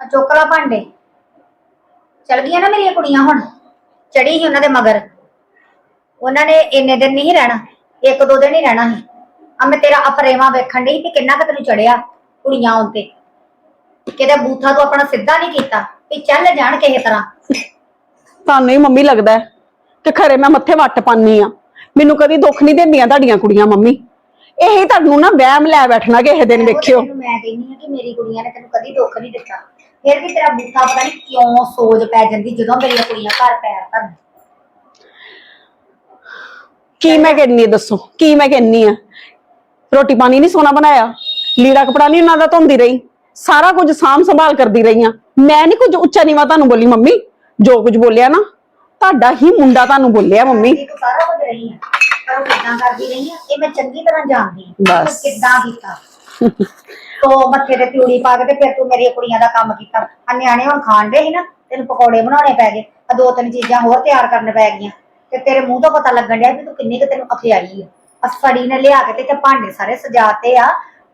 ਆ ਚੁੱਕ ਲਾ ਭਾਂਡੇ। ਚਲ ਗਈਆਂ ਨਾ ਮੇਰੀਆਂ ਕੁੜੀਆਂ ਹੁਣ। ਚੜੀ ਸੀ ਉਹਨਾਂ ਦੇ ਮਗਰ। ਉਹਨਾਂ ਨੇ ਇੰਨੇ ਦਿਨ ਨਹੀਂ ਰਹਿਣਾ ਇੱਕ ਦੋ ਦਿਨ ਹੀ ਰਹਿਣਾ ਸੀ। ਆ ਮੈਂ ਤੇਰਾ ਅਪਰੇਵਾ ਵੇਖਣ ਡਈ ਕਿ ਕਿੰਨਾ ਕੁ ਤੈਨੂੰ ਚੜਿਆ ਕੁੜੀਆਂ ਉੱਤੇ ਕਿਤੇ ਬੂਥਾ ਤੋਂ ਆਪਣਾ ਸਿੱਧਾ ਨਹੀਂ ਕੀਤਾ ਵੀ ਚੱਲ ਜਾਣ ਕਿਸੇ ਤਰ੍ਹਾਂ। ਤੁਹਾਨੂੰ ਹੀ ਮੰਮੀ ਲੱਗਦਾ ਹੈ ਕਿ ਖਰੇ ਮੈਂ ਮੱਥੇ ਵੱਟ ਪਾਨੀ ਆ ਮੈਨੂੰ ਕਦੀ ਦੁੱਖ ਨਹੀਂ ਦਿੰਦੀਆਂ ਤੁਹਾਡੀਆਂ ਕੁੜੀਆਂ ਮੰਮੀ। ਇਹੀ ਤੁਹਾਨੂੰ ਨਾ ਵਹਿਮ ਲੈ ਬੈਠਣਾ ਕਿਸੇ ਦਿਨ ਉਹ ਵੇਖਿਓ। ਤੈਨੂੰ ਮੈਂ ਕਹਿੰਦੀ ਆ ਕਿ ਮੇਰੀ ਕੁੜੀਆਂ ਨੇ ਤੈਨੂੰ ਕਦੀ ਦੁੱਖ ਨਹੀਂ ਦਿੱਤਾ। ਫਿਰ ਵੀ ਤੇਰਾ ਬੂਥਾ ਪਤਾ ਨਹੀਂ ਕਿਉਂ ਸੋਜ ਪੈ ਜਾਂਦੀ ਜਦੋਂ ਮੇਰੀਆਂ ਕੁੜੀਆਂ ਘਰ ਪੈਰ ਧਰਨ ਕੀ ਮੈਂ ਕਹਿੰਨੀ ਆ ਦੱਸੋ ਕੀ ਮੈਂ ਕਹਿੰਨੀ ਆ ਰੋਟੀ ਪਾਣੀ ਨਹੀਂ ਸੋਨਾ ਬਣਾਇਆ ਲੀੜਾ ਕਪੜਾ ਨਹੀਂ ਉਹਨਾਂ ਦਾ ਧੋਂਦੀ ਰਹੀ ਸਾਰਾ ਕੁਝ ਸਾਂਭ ਸੰਭਾਲ ਕਰਦੀ ਰਹੀ ਆ ਮੈਂ ਨਹੀਂ ਕੁਝ ਉੱਚਾ ਨੀਵਾ ਤੁਹਾਨੂੰ ਬੋਲੀ ਮੰਮੀ ਜੋ ਕੁਝ ਬੋਲਿਆ ਨਾ ਤੁਹਾਡਾ ਹੀ ਮੁੰਡਾ ਤੁਹਾਨੂੰ ਬੋਲਿਆ ਮੰਮੀ ਇਹ ਤੂੰ ਸਾਰਾ ਕੁਝ ਰਹੀ ਆ ਪਰ ਉਹ ਕਿੱਦਾਂ ਕਰਦੀ ਰਹੀ ਆ ਇਹ ਮੈਂ ਚੰਗੀ ਤਰ੍ਹਾਂ ਜਾਣਦੀ ਆ ਬਸ। ਕਿ ਕਿੱਦਾਂ ਕੀਤਾ ਤੋ ਮੱਥੇ ਤੇ ਤਿਉੜੀ ਪਾ ਕੇ ਤੇ ਫਿਰ ਤੂੰ ਮੇਰੀਆਂ ਕੁੜੀਆਂ ਦਾ ਕੰਮ ਕੀਤਾ। ਆ ਨਿਆਣੇ ਹੁਣ ਖਾਣ ਦੇ ਸੀ ਨਾ, ਤੈਨੂੰ ਪਕੌੜੇ ਬਣਾਉਣੇ ਪੈ ਗਏ। ਆ ਦੋ ਤਿੰਨ ਚੀਜ਼ਾਂ ਹੋਰ ਤਿਆਰ ਕਰਨ ਪੈ ਗਈਆਂ। ਤੇ ਤੇਰੇ ਮੂੰਹ ਤੋਂ ਪਤਾ ਲੱਗਣ ਡਿਆ ਵੀ ਤੂੰ ਕਿੰਨੀ ਕੁ ਤੈਨੂੰ ਅਖਿਆਈ ਆ। ਆ ਫੜੀ ਨੇ ਲਿਆ ਕੇ ਤੇ ਇੱਥੇ ਭਾਂਡੇ ਸਾਰੇ ਸਜਾਤੇ ਆ।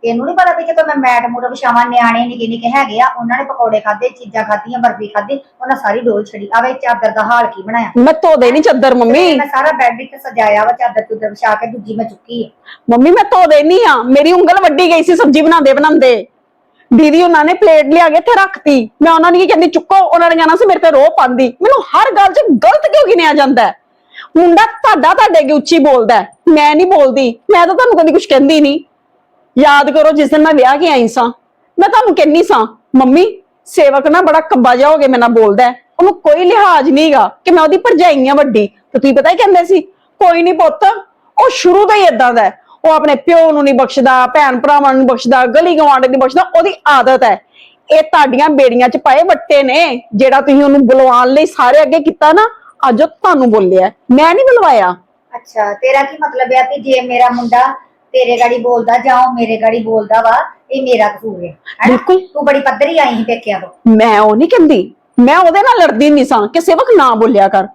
ਤੈਨੂੰ ਨਹੀਂ ਪਤਾ ਵੀ ਕਿ ਮੈਂ ਮੈਟ ਮੂਟ ਵਿਛਾਵਾਂ ਨਿਆਣੇ ਨਿੱਕੇ ਨਿੱਕੇ ਹੈਗੇ ਆ ਉਹਨਾਂ ਨੇ ਪਕੌੜੇ ਖਾਦੇ ਚੀਜ਼ਾਂ ਖਾਧੀਆਂ ਬਰਫੀ ਖਾਧੀ ਉਹਨਾਂ ਸਾਰੀ ਡੋਲ ਛੜੀ। ਆ ਵੇ ਚਾਦਰ ਦਾ ਹਾਲ ਕੀ ਬਣਾਇਆ। ਮੈਂ ਧੋਦੇ ਨਹੀਂ ਚੱਦਰ ਮੰਮੀ। ਮੈਂ ਸਾਰਾ ਬੈੱਡ ਇੱਥੇ ਸਜਾਇਆ ਵਾ ਚਾਦਰ ਚੁੱਦਰ ਵਿਛਾ ਕੇ ਦੂਜੀ ਮੈਂ ਚੁੱਕੀ ਹੈ ਮੰਮੀ ਮੈਂ ਧੋਦੇ ਨਹੀਂ ਆ। ਮੇਰੀ ਉਂਗਲ ਵੱਡੀ ਗਈ ਸੀ ਸਬਜ਼ੀ ਬਣਾਉਂਦੇ ਬਣਾਉਂਦੇ। ਦੀਦੀ ਉਹਨਾਂ ਨੇ ਪਲੇਟ ਲਿਆ ਕੇ ਇੱਥੇ ਰੱਖਤੀ। ਮੈਂ ਉਹਨਾਂ ਨੂੰ ਕਹਿੰਦੀ ਚੁੱਕੋ ਉਹਨਾਂ ਨੇ ਕਹਿਣਾ ਸੀ ਮੇਰੇ ਤੇ ਰੋਹ ਪਾਉਂਦੀ। ਮੈਨੂੰ ਹਰ ਗੱਲ 'ਚ ਗਲਤ ਕਿਉਂ ਗਿਣਿਆ ਜਾਂਦਾ ਹੈ? ਮੁੰਡਾ ਤੁਹਾਡਾ ਤੁਹਾਡੇ ਅੱਗੇ ਉੱਚੀ ਬੋਲਦਾ ਹੈ, ਮੈਂ ਨਹੀਂ ਬੋਲਦੀ। ਮੈਂ ਤਾਂ ਤੁਹਾਨੂੰ ਕਦੀ ਕੁਝ ਕਹਿੰਦੀ ਨਹੀਂ ਯਾਦ ਕਰੋ ਜਿਸ ਦਿਨ ਮੈਂ ਵਿਆਹ ਕੇ ਆਈ ਸਾਂ, ਮੈਂ ਤੁਹਾਨੂੰ ਕਹਿੰਨੀ ਸਾਂ, ਮੰਮੀ, ਸੇਵਕ ਨਾ ਬੜਾ ਕੱਬਾ ਜਿਹਾ ਹੋ ਕੇ ਮੇਰੇ ਨਾਲ ਬੋਲਦਾ ਹੈ। ਉਹਨੂੰ ਕੋਈ ਲਿਹਾਜ਼ ਨਹੀਂਗਾ ਕਿ ਮੈਂ ਉਹਦੀ ਭਰਜਾਈ ਵੱਡੀ। ਤੇ ਤੁਸੀਂ ਪਤਾ ਹੀ ਕਹਿੰਦੇ ਸੀ? ਕੋਈ ਨਹੀਂ ਪੁੱਤ, ਉਹ ਸ਼ੁਰੂ ਤੋਂ ਹੀ ਇਦਾਂ ਦਾ ਉਹ ਆਪਣੇ ਪਿਓ ਨੂੰ ਨਹੀਂ ਬਖਸ਼ਦਾ, ਭੈਣ ਭਰਾਵਾਂ ਨੂੰ ਬਖਸ਼ਦਾ, ਗਲੀ ਗਵਾਂਢ ਨਹੀਂ ਬਖਸ਼ਦਾ, ਉਹਦੀ ਆਦਤ ਹੈ। ਇਹ ਤੁਹਾਡੀਆਂ ਬੇੜੀਆਂ 'ਚ ਪਾਏ ਵੱਟੇ ਨੇ, ਜਿਹੜਾ ਤੁਸੀਂ ਉਹਨੂੰ ਬੁਲਵਾਉਣ ਲਈ ਸਾਰੇ ਅੱਗੇ ਕੀਤਾ ਨਾ, ਅੱਜ ਉਹ ਤੁਹਾਨੂੰ ਬੋਲਿਆ ਮੈਂ ਨਹੀਂ ਬੁਲਵਾਇਆ। ਅੱਛਾ, ਤੇਰਾ ਕੀ ਮਤਲਬ ਹੈ ਕਿ ਜੇ ਮੇਰਾ ਮੁੰਡਾ ਤੇਰੇ ਗਾੜੀ ਬੋਲਦਾ ਜਾਂ ਉਹ ਮੇਰੇ ਗਾੜੀ ਬੋਲਦਾ ਵਾ ਇਹ ਮੇਰਾ ਕਸੂਰ ਹੈ ਹੈਨਾ? ਬਿਲਕੁਲ। ਤੂੰ ਬੜੀ ਪੱਧਰੀ ਆਈ ਸੀ ਪੇਕਿਆਂ ਤੋਂ। ਮੈਂ ਉਹ ਨਹੀਂ ਕਹਿੰਦੀ ਮੈਂ ਉਹਦੇ ਨਾਲ ਲੜਦੀ ਨਹੀਂ ਸਾਂ ਕਿ ਸੇਵਕ ਨਾ ਬੋਲਿਆ ਕਰ।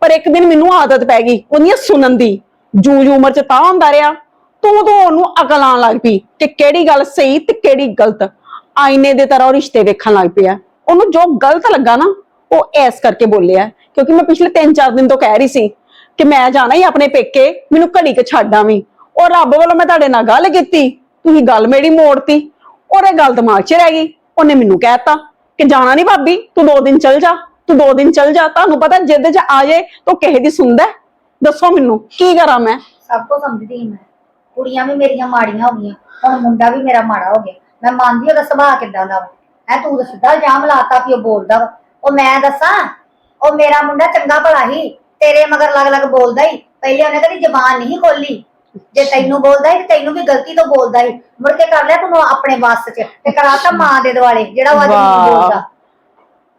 ਪਰ ਇੱਕ ਦਿਨ ਮੈਨੂੰ ਆਦਤ ਪੈ ਗਈ ਉਹਦੀਆਂ ਸੁਣਨ ਦੀ। ਜੂ ਜੂ ਉਮਰ ਚ ਤਾਂ ਹੁੰਦਾ ਰਿਹਾ ਤੂੰ ਤੋਂ ਉਹਨੂੰ ਅਕਲ ਆਉਣ ਲੱਗ ਪਈ ਕਿ ਕਿਹੜੀ ਗੱਲ ਸਹੀ ਤੇ ਕਿਹੜੀ ਗਲਤ। ਆਈਨੇ ਦੇ ਤਰ੍ਹਾਂ ਉਹ ਰਿਸ਼ਤੇ ਵੇਖਣ ਲੱਗ ਪਿਆ। ਉਹਨੂੰ ਜੋ ਗਲਤ ਲੱਗਾ ਨਾ ਉਹ ਐਸ ਕਰਕੇ ਬੋਲਿਆ। ਕਿਉਂਕਿ ਮੈਂ ਪਿਛਲੇ 3-4 ਦਿਨ ਤੋਂ ਕਹਿ ਰਹੀ ਸੀ ਕਿ ਮੈਂ ਜਾਣਾ ਹੀ ਆਪਣੇ ਪੇਕੇ ਮੈਨੂੰ ਘੜੀ ਕੁ ਛੱਡ ਆਵੀਂ। ਉਹ ਰੱਬ ਵੱਲੋਂ ਮੈਂ ਤੁਹਾਡੇ ਨਾਲ ਗੱਲ ਕੀਤੀ, ਤੁਸੀਂ ਗੱਲ ਮੇਰੀ ਮੋੜਤੀ ਉਹਦੇ ਗੱਲ ਦਿਮਾਗ 'ਚ ਰਹਿ ਗਈ। ਉਹਨੇ ਮੈਨੂੰ ਕਹਿਤਾ ਕਿ ਜਾਣਾ ਨਹੀਂ ਭਾਬੀ, ਤੂੰ ਦੋ ਦਿਨ ਚੱਲ ਜਾ, ਤੂੰ ਦੋ ਦਿਨ ਚੱਲ ਜਾ, ਤੁਹਾਨੂੰ ਪਤਾ ਜਿੱਦ 'ਚ ਆ ਜਾਏ ਤੂੰ ਕਿਸੇ ਦੀ ਸੁਣਦਾ ਦੱਸੋ ਮੈਨੂੰ, ਕੀ ਕਰਾਂ ਮੈਂ? ਸਭ ਕੁਝ ਸਮਝਦੀ ਹਾਂ ਮੈਂ। ਕੁੜੀਆਂ ਵੀ ਮੇਰੀਆਂ ਮਾੜੀਆਂ ਹੋ ਗਈਆਂ, ਹੁਣ ਮੁੰਡਾ ਵੀ ਮੇਰਾ ਮਾੜਾ ਹੋ ਗਿਆ। ਮੈਂ ਮੰਨਦੀ ਉਹਦਾ ਸੁਭਾਅ ਕਿੱਦਾਂ ਦਾ ਵਾ। ਤੂੰ ਤਾਂ ਸਿੱਧਾ ਇਲਜ਼ਾਮ ਲਾਤਾ ਵੀ ਉਹ ਬੋਲਦਾ ਵਾ। ਉਹ ਮੈਂ ਦੱਸਾਂ, ਉਹ ਮੇਰਾ ਮੁੰਡਾ ਚੰਗਾ ਭਲਾ ਹੀ, ਤੇਰੇ ਮਗਰ ਲੱਗ ਲੱਗ ਬੋਲਦਾ ਹੀ। ਪਹਿਲੇ ਉਹਨੇ ਕਦੀ ਜ਼ਬਾਨ ਨਹੀਂ ਖੋਲੀ ਜੇ ਤੈਨੂੰ ਬੋਲਦਾ ਹੀ ਤੇ ਤੈਨੂੰ ਵੀ ਗਲਤੀ ਤੋਂ ਬੋਲਦਾ ਹੀ ਮੁੜ ਕੇ ਕਰ ਲਿਆ ਤੂੰ ਆਪਣੇ ਵੱਸ 'ਚ ਤੇ ਕਰਾਤਾ ਮਾਂ ਦੇ ਦੁਆਲੇ ਜਿਹੜਾ ਉਹ ਅੱਜ ਨਹੀਂ ਵਾਹ। ਬੋਲਦਾ।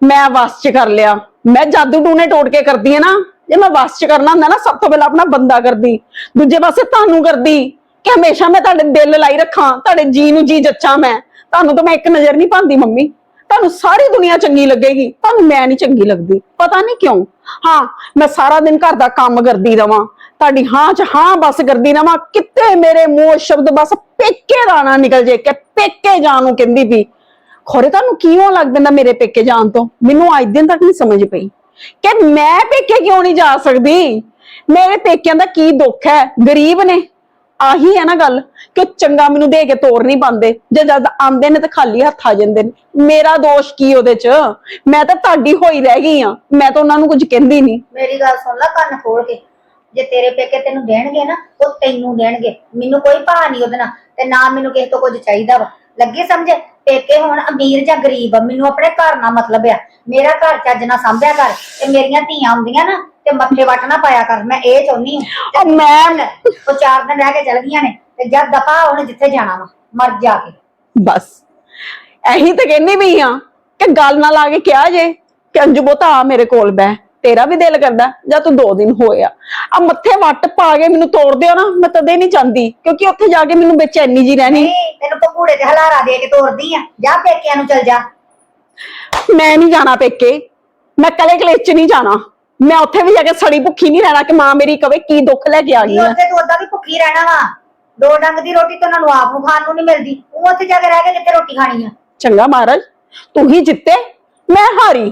ਮੈਂ ਵਸ 'ਚ ਕਰ ਲਿਆ। ਮੈਂ ਜਾਦੂ ਟੂਨੇ ਟੋੜ ਕੇ ਕਰਦੀ ਆ ਨਾ ਜੇ ਮੈਂ ਵਸ 'ਚ ਕਰਨਾ ਹੁੰਦਾ ਨਾ ਸਭ ਤੋਂ ਪਹਿਲਾਂ ਆਪਣਾ ਬੰਦਾ ਕਰਦੀ। ਦੂਜੇ ਪਾਸੇ ਤੁਹਾਨੂੰ ਕਰਦੀ ਕਿ ਹਮੇਸ਼ਾ ਮੈਂ ਤੁਹਾਡੇ ਦਿਲ ਲਾਈ ਰੱਖਾਂ ਤੁਹਾਡੇ ਜੀ ਨੂੰ ਜੀ ਜੱਚਾਂ ਮੈਂ। ਤੁਹਾਨੂੰ ਤਾਂ ਮੈਂ ਇੱਕ ਨਜ਼ਰ ਨਹੀਂ ਪਾਉਂਦੀ ਮੰਮੀ। ਤੁਹਾਨੂੰ ਸਾਰੀ ਦੁਨੀਆ ਚੰਗੀ ਲੱਗੇਗੀ ਤੁਹਾਨੂੰ ਮੈਂ ਨਹੀਂ ਚੰਗੀ ਲੱਗਦੀ। ਪਤਾ ਨਹੀਂ ਕਿਉਂ? ਹਾਂ ਮੈਂ ਸਾਰਾ ਦਿਨ ਘਰ ਦਾ ਕੰਮ ਕਰਦੀ ਰਵਾਂ। ਤੁਹਾਡੀ ਹਾਂ ਚ ਹਾਂ ਬਸ ਕਰਦੀ ਰਵਾਂ, ਕਿਤੇ ਮੇਰੇ ਮੂੰਹ ਸ਼ਬਦ ਬਸ ਪੇਕੇ ਦਾ ਨਾ ਨਿਕਲ ਜੇ, ਕਿ ਪੇਕੇ ਜਾਣ ਨੂੰ ਕਹਿੰਦੀ ਵੀ। ਖੋਰੇ, ਤੁਹਾਨੂੰ ਕਿਉਂ ਲੱਗ ਪੈਂਦਾ ਮੇਰੇ ਪੇਕੇ ਜਾਣ ਤੋਂ? ਮੈਨੂੰ ਅੱਜ ਦਿਨ ਤੱਕ ਨਹੀਂ ਸਮਝ ਪਈ ਕਿ ਮੈਂ ਪੇਕੇ ਕਿਉਂ ਨਹੀਂ ਜਾ ਸਕਦੀ? ਮੇਰੇ ਪੇਕਿਆਂ ਦਾ ਕੀ ਦੁੱਖ ਹੈ? ਗਰੀਬ ਨੇ। ਆਹੀ ਹੈ ਨਾ ਗੱਲ ਕਿ ਉਹ ਚੰਗਾ ਮੈਨੂੰ ਦੇ ਕੇ ਤੋਰ ਨਹੀਂ ਪਾਉਂਦੇ। ਜੇ ਜਦ ਆਉਂਦੇ ਨੇ ਤਾਂ ਖਾਲੀ ਹੱਥ ਆ ਜਾਂਦੇ ਨੇ। ਮੇਰਾ ਦੋਸ਼ ਕੀ ਉਹਦੇ ਚ? ਮੈਂ ਤਾਂ ਤੁਹਾਡੀ ਹੋਈ ਰਹਿ ਗਈ ਆ ਮੈਂ ਤਾਂ ਉਹਨਾਂ ਨੂੰ ਕੁਝ ਕਹਿੰਦੀ ਨਹੀਂ ਮੇਰੀ ਗੱਲ ਸੁਣ ਲੈ ਕੰਨ ਖੋਲ ਕੇ। ਜੇ ਤੇਰੇ ਪੇਕੇ ਤੈਨੂੰ ਦੇਣਗੇ ਨਾ ਉਹ ਤੈਨੂੰ ਦੇਣਗੇ। ਮੈਨੂੰ ਕੋਈ ਭਾਅ ਨਹੀਂ ਉਹਦੇ ਨਾਲ ਤੇ ਨਾ ਮੈਨੂੰ ਕਿਸੇ ਤੋਂ ਕੁਝ ਚਾਹੀਦਾ ਵਾ। ਲੱਗੇ ਸਮਝ? ਪੇਕੇ ਹੁਣ ਅਮੀਰ ਜਾਂ ਗਰੀਬ ਆ ਮੈਨੂੰ ਆਪਣੇ ਘਰ ਨਾਲ ਮਤਲਬ ਆ। ਮੇਰਾ ਘਰ ਚੱਜ ਨਾਲ ਸੰਭਿਆ ਕਰ ਤੇ ਮੇਰੀਆਂ ਧੀਆਂ ਹੁੰਦੀਆਂ ਨਾ ਤੇ ਮੱਥੇ ਵੱਟ ਨਾ ਪਾਇਆ ਕਰ ਮੈਂ ਇਹ ਚਾਹੁੰਨੀ ਹਾਂ। ਉਹ ਮੈਂ ਉਹ ਚਾਰ ਦਿਨ ਰਹਿ ਕੇ ਚਲ ਗਈਆਂ ਨੇ ਤੇ ਜਦ ਦਫਾ ਹੁਣ ਜਿੱਥੇ ਜਾਣਾ ਵਾ ਮਰ ਜਾ ਕੇ। ਬਸ। ਇਹੀ ਤਾਂ ਕਹਿੰਦੀ ਵੀ ਆ ਕਿ ਗੱਲ ਨਾ ਲਾ ਕੇ ਕਿਹਾ ਜੇ ਕਿ ਅੰਜੂ ਬੋਤਾ ਆ ਮੇਰੇ ਕੋਲ ਬੈ ਤੇਰਾ ਵੀ ਦਿਲ ਕਰਦਾ ਜਾਂ ਤੂੰ ਦੋ ਦਿਨ ਹੋਇਆ ਆ। ਮੱਥੇ ਵੱਟ ਪਾ ਕੇ ਮੈਨੂੰ ਤੋੜ ਦਿਓ ਨਾ ਮੈਂ ਤਦੇ ਨਹੀਂ ਚਾਹੁੰਦੀ ਕਿਉਂਕਿ ਉੱਥੇ ਜਾ ਕੇ ਮੈਨੂੰ ਬੇਚੈਨੀ ਜੀ ਰਹਿਣੀ। ਨਹੀਂ ਤੈਨੂੰ ਪਕੂੜੇ ਤੇ ਹਲਾਰਾ ਦੇ ਕੇ ਤੋਰਦੀ ਆ। ਜਾ ਪੇਕਿਆਂ ਨੂੰ ਚਲ ਜਾ। ਮੈਂ ਨਹੀਂ ਜਾਣਾ ਪੇਕੇ। ਮੈਂ ਕਲੇ ਕਲੇਸ਼ ਚ ਨਹੀਂ ਜਾਣਾ। ਮੈਂ ਉੱਥੇ ਵੀ ਜਾ ਕੇ ਸੜੀ ਭੁੱਖੀ ਨਹੀਂ ਰਹਿਣਾ ਕਿ ਮਾਂ ਮੇਰੀ ਕਵੇ ਕੀ ਦੁੱਖ ਲੈ ਕੇ ਆ ਗਈ ਹੈ ਉੱਥੇ ਤੂੰ ਓਦਾਂ ਵੀ ਭੁੱਖੀ ਰਹਿਣਾ ਵਾ। ਦੋ ਡੰਗ ਦੀ ਰੋਟੀ ਤਾਂ ਉਹਨਾਂ ਨੂੰ ਆਪ ਨੂੰ ਖਾਣ ਨੂੰ ਨਹੀਂ ਮਿਲਦੀ। ਉਹ ਉੱਥੇ ਜਾ ਕੇ ਰਹਿ ਕੇ ਕਿੱਥੇ ਰੋਟੀ ਖਾਣੀ ਆ? ਚੰਗਾ ਮਹਾਰਾਜ ਤੂੰ ਹੀ ਜਿੱਤੇ ਮੈਂ ਹਾਰੀ।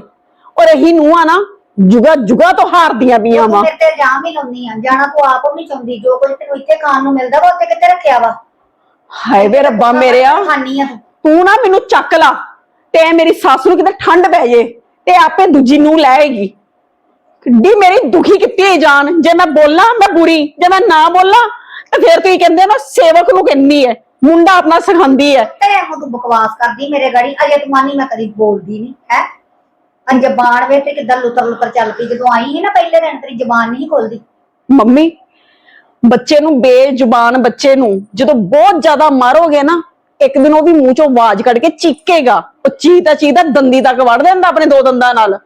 ਔਰ ਇਹੀ ਨੂੰ ਆ ਨਾ ਜੁਗਾ ਜੁਗਾ ਤੋਂ ਹਾਰਦੀਆਂ ਪਈਆਂ ਤੂੰ ਵਾ। ਮੇਰੇ ਤੇ ਇਲਜ਼ਾਮ ਹੀ ਲਾਉਂਦੀ ਆ ਜਾਣਾ ਤੂੰ ਆਪ ਨਹੀਂ ਚਾਹੁੰਦੀ ਜੋ ਕੁਝ ਤੈਨੂੰ ਇੱਥੇ ਖਾਣ ਨੂੰ ਮਿਲਦਾ ਵਾ ਉੱਥੇ ਕਿੱਥੇ ਰੱਖਿਆ ਵਾ? ਹਾਏ ਵੇ ਰੱਬਾ ਮੇਰਿਆ। ਆ ਤੂੰ। ਤੂੰ ਨਾ ਮੈਨੂੰ ਚੱਕ ਲਾ ਤੇ ਮੇਰੀ ਸੱਸ ਨੂੰ ਕਿਤੇ ਠੰਡ ਪੈ ਜੇ ਤੇ ਆਪੇ ਦੂਜੀ ਨੂੰ ਲੈਏਗੀ ਕਿੱਡੀ ਮੇਰੀ ਦੁਖੀ ਕੀਤੀ ਹੈ ਜਾਨ। ਜੇ ਮੈਂ ਬੋਲਾਂ ਮੈਂ ਬੁਰੀ। ਜੇ ਮੈਂ ਨਾ ਬੋਲਾਂ ਤੇ ਫਿਰ ਤੁਸੀਂ ਕਹਿੰਦੇ ਮੈਂ ਸੇਵਕ ਨੂੰ ਕਹਿੰਦੀ ਹੈ ਮੁੰਡਾ ਆਪਣਾ ਸਿਖਾਉਂਦੀ ਹੈ ਤੇ ਹੁਣ ਤੂੰ ਬਕਵਾਸ ਕਰਦੀ ਮੇਰੇ ਗਾੜੀ ਅਜੇ ਤੂੰ ਮਾਨੀ ਮੈਂ ਕਦੀ ਬੋਲਦੀ ਨਹੀਂ ਹੈ? ਅੰਜਬਾਨ ਵੇ ਤੇ ਕਿੱਦਾਂ ਲੁੱਤਰ ਲੁੱਤਰ ਚੱਲ ਪਈ, ਜਦੋਂ ਆਈ ਸੀ ਨਾ ਪਹਿਲੇ ਦਿਨ ਤੇਰੀ ਜ਼ਬਾਨ ਨਹੀਂ ਖੁੱਲਦੀ। ਮੰਮੀ, ਬੱਚੇ ਨੂੰ ਬੇਜ਼ੁਬਾਨ ਬੱਚੇ ਨੂੰ ਜਦੋਂ ਬਹੁਤ ਜ਼ਿਆਦਾ ਮਾਰੋਗੇ ਨਾ, ਇੱਕ ਦਿਨ ਉਹ ਵੀ ਮੂੰਹ ਚੋਂ ਆਵਾਜ਼ ਕੱਢ ਕੇ ਚੀਕੇਗਾ। ਉਹ ਚੀਤਾ ਚੀਤਾ ਦੰਦੀ ਤੱਕ ਵੜ ਦਿੰਦਾ ਆਪਣੇ ਦੋ ਦੰਦਾਂ ਨਾਲ।